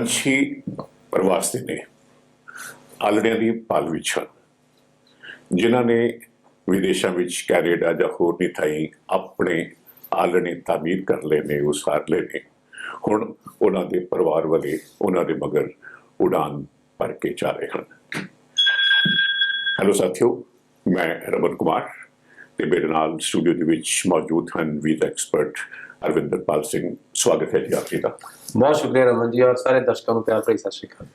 ਪੰਛੀ ਪ੍ਰਵਾਸ ਦੇ ਨੇ। ਆਲੜਿਆਂ ਦੀ ਪਾਲ ਵਿੱਚ ਹਨ। ਜਿਨ੍ਹਾਂ ਨੇ ਵਿਦੇਸ਼ਾਂ ਵਿੱਚ ਕੈਨੇਡਾ ਜਾਂ ਹੋਰ ਨਹੀਂ ਥਾਈ ਆਪਣੇ ਆਲਣੇ ਤਾਮੀਰ ਕਰ ਲਏ ਨੇ, ਉਸਾਰ ਲਏ ਨੇ। ਹੁਣ ਉਹਨਾਂ ਦੇ ਪਰਿਵਾਰ ਵਾਲੇ ਉਹਨਾਂ ਦੇ ਮਗਰ ਉਡਾਨ ਭਰ ਕੇ ਜਾ ਰਹੇ ਹਨ। ਹੈਲੋ ਸਾਥੀਓ, ਮੈਂ ਰਮਨ ਕੁਮਾਰ ਤੇ ਮੇਰੇ ਨਾਲ ਸਟੂਡੀਓ ਦੇ ਵਿੱਚ ਮੌਜੂਦ ਹਨ ਵੀਜ਼ਾ ਐਕਸਪਰਟ ਅਰਵਿੰਦਰਪਾਲ ਸਿੰਘ। ਸਵਾਗਤ ਹੈ ਜੀ ਆਪ ਜੀ ਦਾ। ਬਹੁਤ ਸ਼ੁਕਰੀਆ ਰਮਨ ਜੀ ਔਰ ਸਾਰੇ ਦਰਸ਼ਕਾਂ ਨੂੰ ਪਿਆਰ ਭਰੀ ਸਤਿ ਸ਼੍ਰੀ ਅਕਾਲ।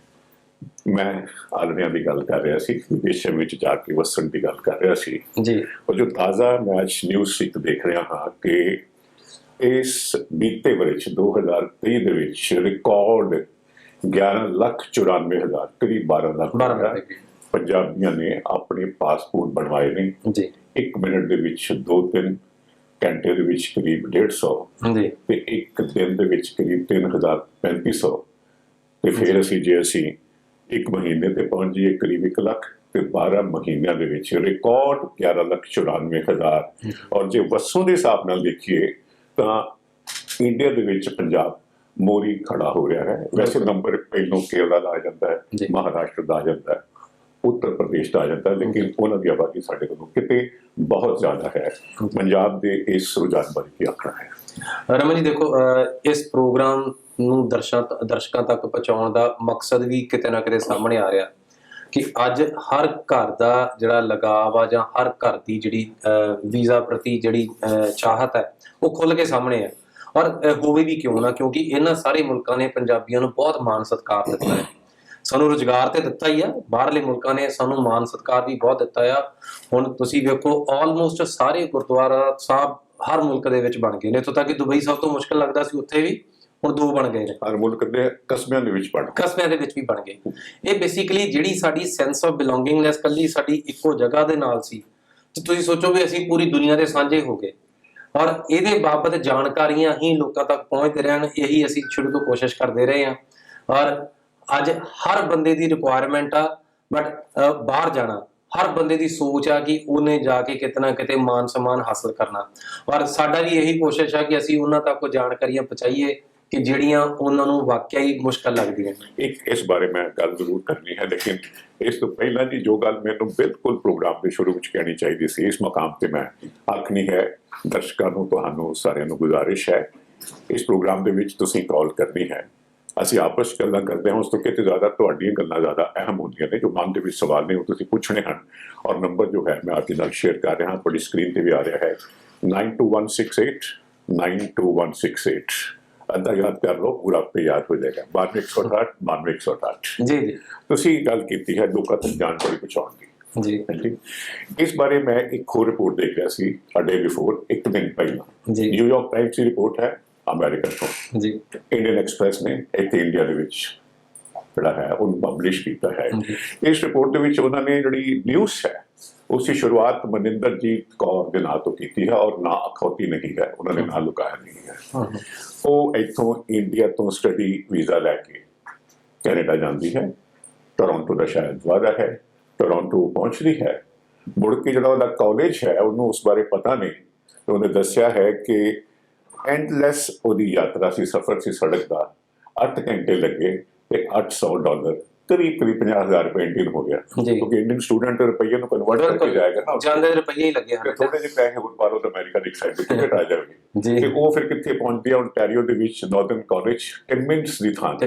ਮੈਂ ਆਲਣਿਆਂ ਦੀ ਗੱਲ ਕਰ ਰਿਹਾ ਸੀ ਵਿਦੇਸ਼ਾਂ ਵਿੱਚ ਜਾ ਕੇ ਵਸਣ ਦੀ ਗੱਲ ਕਰ ਰਿਹਾ ਸੀ। ਜੀ। ਉਹ ਜੋ ਤਾਜ਼ਾ ਮੈਚ ਨਿਊਜ਼ ਇੱਕ ਦੇਖ ਰਿਹਾ ਹਾਂ ਕਿ ਇਸ ਬੀਤੇ ਵਰ੍ਹੇ 2023 ਦੇ ਵਿੱਚ ਰਿਕਾਰਡ 11 ਲੱਖ 94 ਹਜ਼ਾਰ ਕਰੀਬ 12 ਲੱਖ 12 ਲੱਖ ਦੇ ਪੰਜਾਬੀਆਂ ਨੇ ਆਪਣੇ ਪਾਸਪੋਰਟ ਬਣਵਾਏ ਨੇ। ਜੀ। 1 ਮਿੰਟ ਦੇ ਵਿੱਚ 2-3 ਘੰਟੇ ਦੇ ਵਿੱਚ ਕਰੀਬ 150 ਜੀ ਤੇ ਇੱਕ ਦਿਨ ਦੇ ਵਿੱਚ ਕਰੀਬ 3350 ਤੇ ਫਿਰ ਅਸੀਂ ਜੇ ਅਸੀਂ ਇੱਕ ਮਹੀਨੇ ਤੇ ਪਹੁੰਚ ਜਾਈਏ ਕਰੀਬ 1 ਲੱਖ ਤੇ 12 ਮਹੀਨਿਆਂ ਦੇ ਵਿੱਚ ਰਿਕਾਰਡ 11 ਲੱਖ 94 ਹਜ਼ਾਰ। ਔਰ ਜੇ ਵਸੋਂ ਦੇ ਹਿਸਾਬ ਨਾਲ ਦੇਖੀਏ ਤਾਂ ਇੰਡੀਆ ਦੇ ਵਿੱਚ ਪੰਜਾਬ ਮੋਰੀ ਖੜਾ ਹੋ ਰਿਹਾ ਹੈ। ਵੈਸੇ ਨੰਬਰ ਪਹਿਲੋਂ ਕੇਰਲਾ ਦਾ ਆ ਜਾਂਦਾ ਹੈ। ਮਹਾਰਾਸ਼ਟਰ ਦਾ ਆ ਜਾਂਦਾ ਹੈ। ਉੱਤਰ ਪ੍ਰਦੇਸ਼ ਦਾ ਆ ਜਾਂਦਾ ਹੈ ਲੇਕਿਨ ਉਹਨਾਂ ਦੀ ਆਬਾਦੀ ਸਾਡੇ ਕੋਲੋਂ ਕਿਤੇ ਬਹੁਤ ਜ਼ਿਆਦਾ ਹੈ। ਪੰਜਾਬ ਦੇ ਇਸ ਰੁਝਾਨ ਬਾਰੇ ਕੀ ਆਖਣਾ ਹੈ? ਰਮਨ ਜੀ ਦੇਖੋ ਇਸ ਪ੍ਰੋਗਰਾਮ ਨੂੰ ਦਰਸ਼ਕ ਦਰਸ਼ਕਾਂ ਤੱਕ ਪਹੁੰਚਾਉਣ ਦਾ ਮਕਸਦ ਵੀ ਕਿਤੇ ਨਾ ਕਿਤੇ ਸਾਹਮਣੇ ਆ ਰਿਹਾ ਕਿ ਅੱਜ ਹਰ ਘਰ ਦਾ ਜਿਹੜਾ ਲਗਾਵ ਆ ਜਾਂ ਹਰ ਘਰ ਦੀ ਜਿਹੜੀ ਵੀਜ਼ਾ ਪ੍ਰਤੀ ਜਿਹੜੀ ਚਾਹਤ ਹੈ ਉਹ ਖੁੱਲ ਕੇ ਸਾਹਮਣੇ ਹੈ। ਔਰ ਹੋਵੇ ਵੀ ਕਿਉਂ ਨਾ ਕਿਉਂਕਿ ਇਹਨਾਂ ਸਾਰੇ ਮੁਲਕਾਂ ਨੇ ਪੰਜਾਬੀਆਂ ਨੂੰ ਬਹੁਤ ਮਾਣ ਸਤਿਕਾਰ ਦਿੱਤਾ ਹੈ। ਸਾਨੂੰ ਰੁਜ਼ਗਾਰ ਤੇ ਦਿੱਤਾ ਹੀ ਆ। ਬਾਹਰਲੇ ਮੁਲਕਾਂ ਨੇ ਸਾਨੂੰ ਮਾਣ ਸਤਿਕਾਰ ਵੀ ਬਹੁਤ ਦਿੱਤਾ ਆ। ਹੁਣ ਤੁਸੀਂ ਵੇਖੋ ਆਲਮੋਸਟ ਸਾਰੇ ਗੁਰਦੁਆਰਾ ਸਾਹਿਬ ਹਰ ਮੁਲਕ ਦੇ ਵਿੱਚ ਬਣ ਗਏ ਨੇ। ਇੱਥੋਂ ਤੱਕ ਕਿ ਦੁਬਈ ਸਭ ਤੋਂ ਮੁਸ਼ਕਲ ਲੱਗਦਾ ਸੀ ਉੱਥੇ ਵੀ ਹੁਣ ਦੋ ਬਣ ਗਏ ਨੇ। ਹਰ ਮੁਲਕ ਦੇ ਕਸਬਿਆਂ ਦੇ ਵਿੱਚ ਪੜ ਕਸਬਿਆਂ ਦੇ ਵਿੱਚ ਵੀ ਬਣ ਗਏ। ਇਹ ਬੇਸਿਕਲੀ ਜਿਹੜੀ ਸਾਡੀ ਸੈਂਸ ਆਫ ਬਿਲੋਂਗਿੰਗਨੈਸ ਕੱਲੀ ਸਾਡੀ ਇੱਕੋ ਜਗ੍ਹਾ ਦੇ ਨਾਲ ਸੀ। ਤੇ ਤੁਸੀਂ ਸੋਚੋ ਵੀ ਅਸੀਂ ਪੂਰੀ ਦੁਨੀਆ ਦੇ ਸਾਂਝੇ ਹੋ ਗਏ। ਔਰ ਇਹਦੇ ਬਾਬਤ ਜਾਣਕਾਰੀਆਂ ਹੀ ਲੋਕਾਂ ਤੱਕ ਪਹੁੰਚਦੇ ਰਹਿਣ ਇਹੀ ਅਸੀਂ ਸ਼ੁਰੂ ਤੋਂ ਕੋਸ਼ਿਸ਼ ਕਰਦੇ ਰਹੇ ਹਾਂ। ਔਰ ਅੱਜ ਹਰ ਬੰਦੇ ਦੀ ਰਿਕੁਆਇਰਮੈਂਟ ਆ ਬਟ ਬਾਹਰ ਜਾਣਾ। ਹਰ ਬੰਦੇ ਦੀ ਸੋਚ ਆ ਕਿ ਉਹਨੇ ਜਾ ਕੇ ਕਿਤਨਾ ਕਿਤੇ ਮਾਨ ਸਨਮਾਨ ਹਾਸਲ ਕਰਨਾ। ਪਰ ਸਾਡਾ ਵੀ ਇਹੀ ਕੋਸ਼ਿਸ਼ ਆ ਕਿ ਅਸੀਂ ਉਹਨਾਂ ਤੱਕ ਜਾਣਕਾਰੀਆਂ ਪਹੁੰਚਾਈਏ ਕਿ ਜਿਹੜੀਆਂ ਉਹਨਾਂ ਨੂੰ ਵਾਕਿਆ ਹੀ ਮੁਸ਼ਕਲ ਲੱਗਦੀਆਂ ਨੇ। ਇੱਕ ਇਸ ਬਾਰੇ ਮੈਂ ਗੱਲ ਜ਼ਰੂਰ ਕਰਨੀ ਹੈ, ਲੇਕਿਨ ਇਸ ਤੋਂ ਪਹਿਲਾਂ ਦੀ ਜੋ ਗੱਲ ਮੈਨੂੰ ਬਿਲਕੁਲ ਪ੍ਰੋਗਰਾਮ ਦੇ ਸ਼ੁਰੂ ਵਿੱਚ ਕਹਿਣੀ ਚਾਹੀਦੀ ਸੀ, ਇਸ ਮਕਾਮ ਤੇ ਮੈਂ ਆਖਣੀ ਹੈ, ਦਰਸ਼ਕਾਂ ਨੂੰ, ਤੁਹਾਨੂੰ ਸਾਰਿਆਂ ਨੂੰ ਗੁਜ਼ਾਰਿਸ਼ ਹੈ। ਇਸ ਪ੍ਰੋਗਰਾਮ ਦੇ ਵਿੱਚ ਤੁਸੀਂ ਕਾਲ ਕਰਨੀ ਹੈ। ਅਸੀਂ ਆਪਸ 'ਚ ਗੱਲਾਂ ਕਰਦੇ ਹਾਂ ਉਸ ਤੋਂ ਕਿਤੇ ਜ਼ਿਆਦਾ ਤੁਹਾਡੀਆਂ ਗੱਲਾਂ ਜ਼ਿਆਦਾ ਅਹਿਮ ਹੁੰਦੀਆਂ ਨੇ ਜੋ ਮਨ ਦੇ ਵਿੱਚ ਸਵਾਲ ਨੇ ਉਹ ਤੁਸੀਂ ਪੁੱਛਣੇ ਹਨ। ਔਰ ਨੰਬਰ ਜੋ ਹੈ ਮੈਂ ਆਪਕੇ ਨਾਲ ਸ਼ੇਅਰ ਕਰ ਰਿਹਾ ਹਾਂ ਤੁਹਾਡੀ ਸਕਰੀਨ ਤੇ ਵੀ ਆ ਰਿਹਾ ਹੈ। 92168 92168 ਅੱਧਾ ਯਾਦ ਕਰ ਲਓ ਪੂਰਾ ਆਪੇ ਯਾਦ ਹੋ ਜਾਏਗਾ। 9268 9268 ਜੀ ਜੀ। ਤੁਸੀਂ ਗੱਲ ਕੀਤੀ ਹੈ ਲੋਕਾਂ ਤੱਕ ਜਾਣਕਾਰੀ ਪਹੁੰਚਾਉਣ ਦੀ। ਜੀ। ਇਸ ਬਾਰੇ ਮੈਂ ਇੱਕ ਹੋਰ ਰਿਪੋਰਟ ਦੇਖ ਰਿਹਾ ਸੀ ਅ ਡੇ ਬਿਫੋਰ ਇੱਕ ਦਿਨ ਪਹਿਲਾਂ। ਜੀ। ਨਿਊਯਾਰਕ ਟਾਈਮਸ ਦੀ ਰਿਪੋਰਟ ਹੈ ਅਮਰੀਕਾ ਤੋਂ। ਜੀ। ਇੰਡੀਅਨ ਐਕਸਪ੍ਰੈਸ ਨੇ ਇੱਥੇ ਇੰਡੀਆ ਦੇ ਵਿੱਚ ਜਿਹੜਾ ਹੈ ਉਹਨੂੰ ਪਬਲਿਸ਼ ਕੀਤਾ ਹੈ। ਇਸ ਰਿਪੋਰਟ ਦੇ ਵਿੱਚ ਉਹਨਾਂ ਨੇ ਜਿਹੜੀ ਨਿਊਜ਼ ਹੈ ਉਸ ਦੀ ਸ਼ੁਰੂਆਤ ਮਨਿੰਦਰਜੀਤ ਕੌਰ ਦੇ ਨਾਂ ਤੋਂ ਕੀਤੀ ਹੈ ਔਰ ਨਾਂ ਅਖੌਤੀ ਨਹੀਂ ਹੈ ਉਹਨਾਂ ਨੇ ਨਾਂ ਲੁਕਾਇਆ ਨਹੀਂ ਹੈ। ਉਹ ਇੱਥੋਂ ਇੰਡੀਆ ਤੋਂ ਸਟੱਡੀ ਵੀਜ਼ਾ ਲੈ ਕੇ ਕੈਨੇਡਾ ਜਾਂਦੀ ਹੈ। ਟੋਰਾਂਟੋ ਦਾ ਸ਼ਾਇਦ ਵਾਦਾ ਹੈ। ਟੋਰਾਂਟੋ ਪਹੁੰਚਦੀ ਹੈ। ਮੁੜ ਕੇ ਜਿਹੜਾ ਉਹਦਾ ਕਾਲਜ ਹੈ ਉਹਨੂੰ ਉਸ ਬਾਰੇ ਪਤਾ ਨਹੀਂ। ਉਹਨੇ ਦੱਸਿਆ ਹੈ ਕਿ ਐਂਡਲੈਸ ਉਹਦੀ ਯਾਤਰਾ ਸੀ ਸਫ਼ਰ ਸੀ ਸੜਕ ਦਾ। 8 ਘੰਟੇ ਲੱਗੇ ਤੇ 800 ਡਾਲਰ ਕਰੀਬ ਕਰੀਬ 50000 ਰੁਪਏ ਇੰਡੀਅਨ ਹੋ ਗਿਆ। ਕਿਉਂਕਿ ਇੰਡੀਅਨ ਸਟੂਡੈਂਟ ਰੁਪਈਏ ਨੂੰ ਕਨਵਰਟ ਕਰਕੇ ਜਾਏਗਾ ਨਾ। ਜਾਂਦੇ ਰੁਪਈਏ ਹੀ ਲੱਗੇ ਹਨ ਥੋੜੇ ਜਿਹੇ ਪੈਸੇ ਹੋਰ ਪਾਰੋ ਤਾਂ ਅਮਰੀਕਾ ਦੀ ਸਾਈਡ ਤੇ ਟਿਕਟ ਆ ਜਾਵੇਗੀ ਜੀ। ਤੇ ਉਹ ਫਿਰ ਕਿੱਥੇ ਪਹੁੰਚਦੀ ਹੈ ontario ਦੇ ਵਿੱਚ ਨਾਰਥਰਨ ਕਾਲਜ ਟਿਮਿੰਸ ਦੀ ਥਾਂ ਤੇ।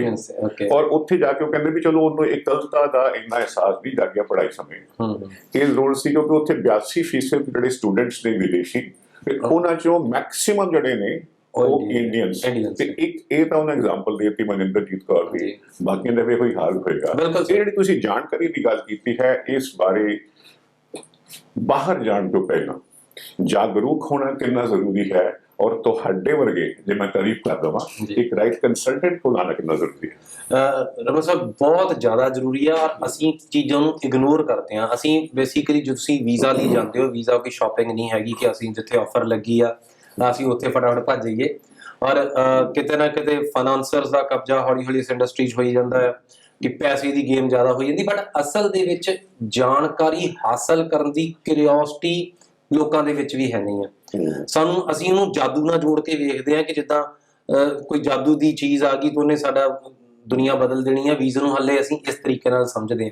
ਔਰ ਉੱਥੇ ਜਾ ਕੇ ਉਹ ਕਹਿੰਦੇ ਵੀ ਚਲੋ ਉਹਨੂੰ ਇਕਲਤਾ ਦਾ ਇੰਨਾ ਅਹਿਸਾਸ ਨਹੀਂ ਜਾਗਿਆ ਪੜ੍ਹਾਈ ਸਮੇਂ। ਹੂੰ। ਇਹ ਜ਼ਰੂਰ ਸੀ ਕਿਉਂਕਿ ਉੱਥੇ 82% ਜਿਹੜੇ ਸਟੂਡੈਂਟਸ ਨੇ ਵਿਦੇਸ਼ੀ ਤੇ ਉਹਨਾਂ ਚੋਂ ਮੈਕਸਿਮਮ ਜਿਹੜੇ ਨੇ ਉਹ ਇੰਡੀਅਨਸ Indians ਤੇ ਇੱਕ ਇਹ ਤਾਂ ਉਹਨੇ ਐਗਜ਼ਾਮਪਲ ਦੇ ਦਿੱਤੀ ਮਨਿੰਦਰਜੀਤ ਕੌਰ ਦੀ ਜੀ। ਬਾਕੀਆਂ ਦਾ ਵੀ ਕੋਈ ਹਾਲ ਹੋਏਗਾ ਇਹ। ਜਿਹੜੀ ਤੁਸੀਂ ਜਾਣਕਾਰੀ ਦੀ ਗੱਲ ਕੀਤੀ ਹੈ ਇਸ ਬਾਰੇ ਬਾਹਰ ਜਾਣ ਤੋਂ ਪਹਿਲਾਂ ਜਾਗਰੂਕ ਹੋਣਾ ਕਿੰਨਾ ਜ਼ਰੂਰੀ ਹੈ ਔਰ ਤੁਹਾਡੇ ਵਰਗੇ ਜੇ ਮੈਂ ਤਾਰੀਫ ਕਰ ਦਵਾਂ। ਇੱਕ ਰਾਈਟ ਕੰਸਲਟੈਂਟ ਕੋਲ ਆਉਣਾ ਕਿੰਨਾ ਜ਼ਰੂਰੀ ਹੈ? ਰਮਨ ਸਾਹਿਬ ਬਹੁਤ ਜ਼ਿਆਦਾ ਜ਼ਰੂਰੀ ਆ। ਔਰ ਅਸੀਂ ਚੀਜ਼ਾਂ ਨੂੰ ਇਗਨੋਰ ਕਰਦੇ ਆ ਅਸੀਂ ਬੇਸਿਕਲੀ ਜਦੋਂ ਤੁਸੀਂ ਵੀਜ਼ਾ ਲਈ ਜਾਂਦੇ ਹੋ ਵੀਜ਼ਾ ਕੋਈ ਸ਼ਾਪਿੰਗ ਨਹੀਂ ਹੈਗੀ ਕਿ ਅਸੀਂ ਜਿੱਥੇ ਆਫਰ ਲੱਗੀ ਆ ਅਸੀਂ ਉੱਥੇ ਫਟਾਫਟ ਭੱਜ ਜਾਈਏ। ਔਰ ਕਿਤੇ ਨਾ ਕਿਤੇ ਫਾਈਨਾਂਸਰਸ ਦਾ ਕਬਜ਼ਾ ਹੌਲੀ ਹੌਲੀ ਇਸ ਇੰਡਸਟਰੀ 'ਚ ਹੋਈ ਜਾਂਦਾ ਹੈ ਕਿ ਪੈਸੇ ਦੀ ਗੇਮ ਜ਼ਿਆਦਾ ਹੋਈ ਜਾਂਦੀ। ਬਟ ਅਸਲ ਦੇ ਵਿੱਚ ਜਾਣਕਾਰੀ ਹਾਸਲ ਕਰਨ ਦੀ ਕਿਉਰਿਓਸਿਟੀ ਲੋਕਾਂ ਦੇ ਵਿੱਚ ਵੀ ਹੈ ਨਹੀਂ ਆ ਸਾਨੂੰ, ਅਸੀਂ ਉਹਨੂੰ ਜਾਦੂ ਨਾਲ ਜੋੜ ਕੇ ਵੇਖਦੇ ਆ ਕਿ ਜਿੱਦਾਂ ਕੋਈ ਜਾਦੂ ਦੀ ਚੀਜ਼ ਆ ਗਈ ਤਾਂ ਉਹਨੇ ਸਾਡਾ ਦੁਨੀਆ ਬਦਲ ਦੇਣੀ ਹੈ ਵੀਜ਼ੇ ਨੂੰ ਹੱਲੇ ਅਸੀਂ ਇਸ ਤਰੀਕੇ ਨਾਲ ਸਮਝਦੇ ਹਾਂ।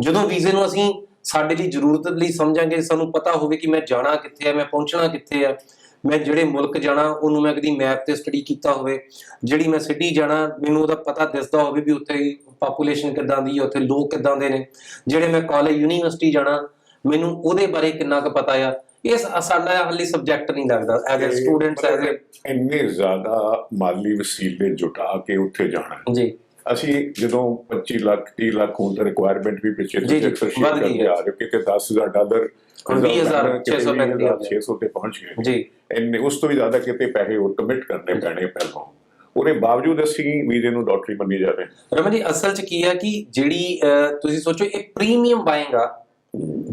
ਜਦੋਂ ਵੀਜ਼ੇ ਨੂੰ ਅਸੀਂ ਸਾਡੇ ਲਈ ਜ਼ਰੂਰਤ ਲਈ ਸਮਝਾਂਗੇ, ਸਾਨੂੰ ਪਤਾ ਹੋਵੇ ਕਿ ਮੈਂ ਜਾਣਾ ਕਿੱਥੇ ਹੈ ਮੈਂ ਪਹੁੰਚਣਾ ਕਿੱਥੇ ਹੈ ਮੈਂ ਜਿਹੜੇ ਮੁਲਕ ਜਾਣਾ, ਉਹਨੂੰ ਮੈਂ ਕਦੀ ਮੈਪ ਤੇ ਸਟੱਡੀ ਕੀਤਾ ਹੋਵੇ, ਜਿਹੜੀ ਮੈਂ ਸਿਟੀ ਜਾਣਾ, ਮੈਨੂੰ ਉਹਦਾ ਪਤਾ ਦਿਸਦਾ ਹੋਵੇ ਵੀ ਉੱਥੇ ਪਾਪੂਲੇਸ਼ਨ ਕਿੱਦਾਂ ਦੀ ਹੈ ਉੱਥੇ ਲੋਕ ਕਿੱਦਾਂ ਦੇ ਨੇ। ਜਿਹੜੇ ਮੈਂ ਕਾਲਜ ਯੂਨੀਵਰਸਿਟੀ ਜਾਣਾ, ਮੈਨੂੰ ਉਹਦੇ ਬਾਰੇ ਕਿੰਨਾ ਕੁ ਪਤਾ ਆ ਇਹ ਸਾਡਾ ਹਾਲੇ ਸਬਜੈਕਟ ਨਹੀਂ ਲੱਗਦਾ ਐਜ਼ ਅ ਸਟੂਡੈਂਟਸ ਐਜ਼ ਮਤਲਬ ਇੰਨੇ ਜ਼ਿਆਦਾ ਮਾਲੀ ਵਸੀਲੇ ਜੁਟਾ ਕੇ ਉੱਥੇ ਜਾਣਾ। ਅ ਜੀ। ਅਸੀਂ ਜਦੋਂ 25 ਲੱਖ 30 ਲੱਖ ਹੁਣ ਤਾਂ ਰਿਕੁਆਇਰਮੈਂਟ ਵੀ ਪਿੱਛੇ ਜੀ, ਜੀ, ਅਕਸਰ ਵੱਧ ਗਈ ਕਰਦੇ ਹੈ। ਆ ਰਹੇ ਕਿ 10000 ਡਾਲਰ ਹੁਣ 20,635 600 ਤੇ ਪਹੁੰਚ ਗਏ। ਜੀ। ਇੰਨੇ ਉਸ ਤੋਂ ਵੀ ਜ਼ਿਆਦਾ ਕਿਤੇ ਪੈਸੇ ਹੋਰ ਕਮਿਟ ਕਰਨੇ ਪੈਣੇ ਪਹਿਲਾਂ। ਉਹਦੇ ਬਾਵਜੂਦ ਅਸੀਂ ਵੀਜ਼ੇ ਨੂੰ ਡਾਕਟਰੀ ਮੰਨੀ ਜਾ ਰਹੇ ਰਮਨ ਜੀ ਅਸਲ 'ਚ ਕੀ ਹੈ ਕਿ ਜਿਹੜੀ ਤੁਸੀਂ ਸੋਚੋ ਇਹ ਪ੍ਰੀਮੀਅਮ ਬਾਇੰਗ ਆ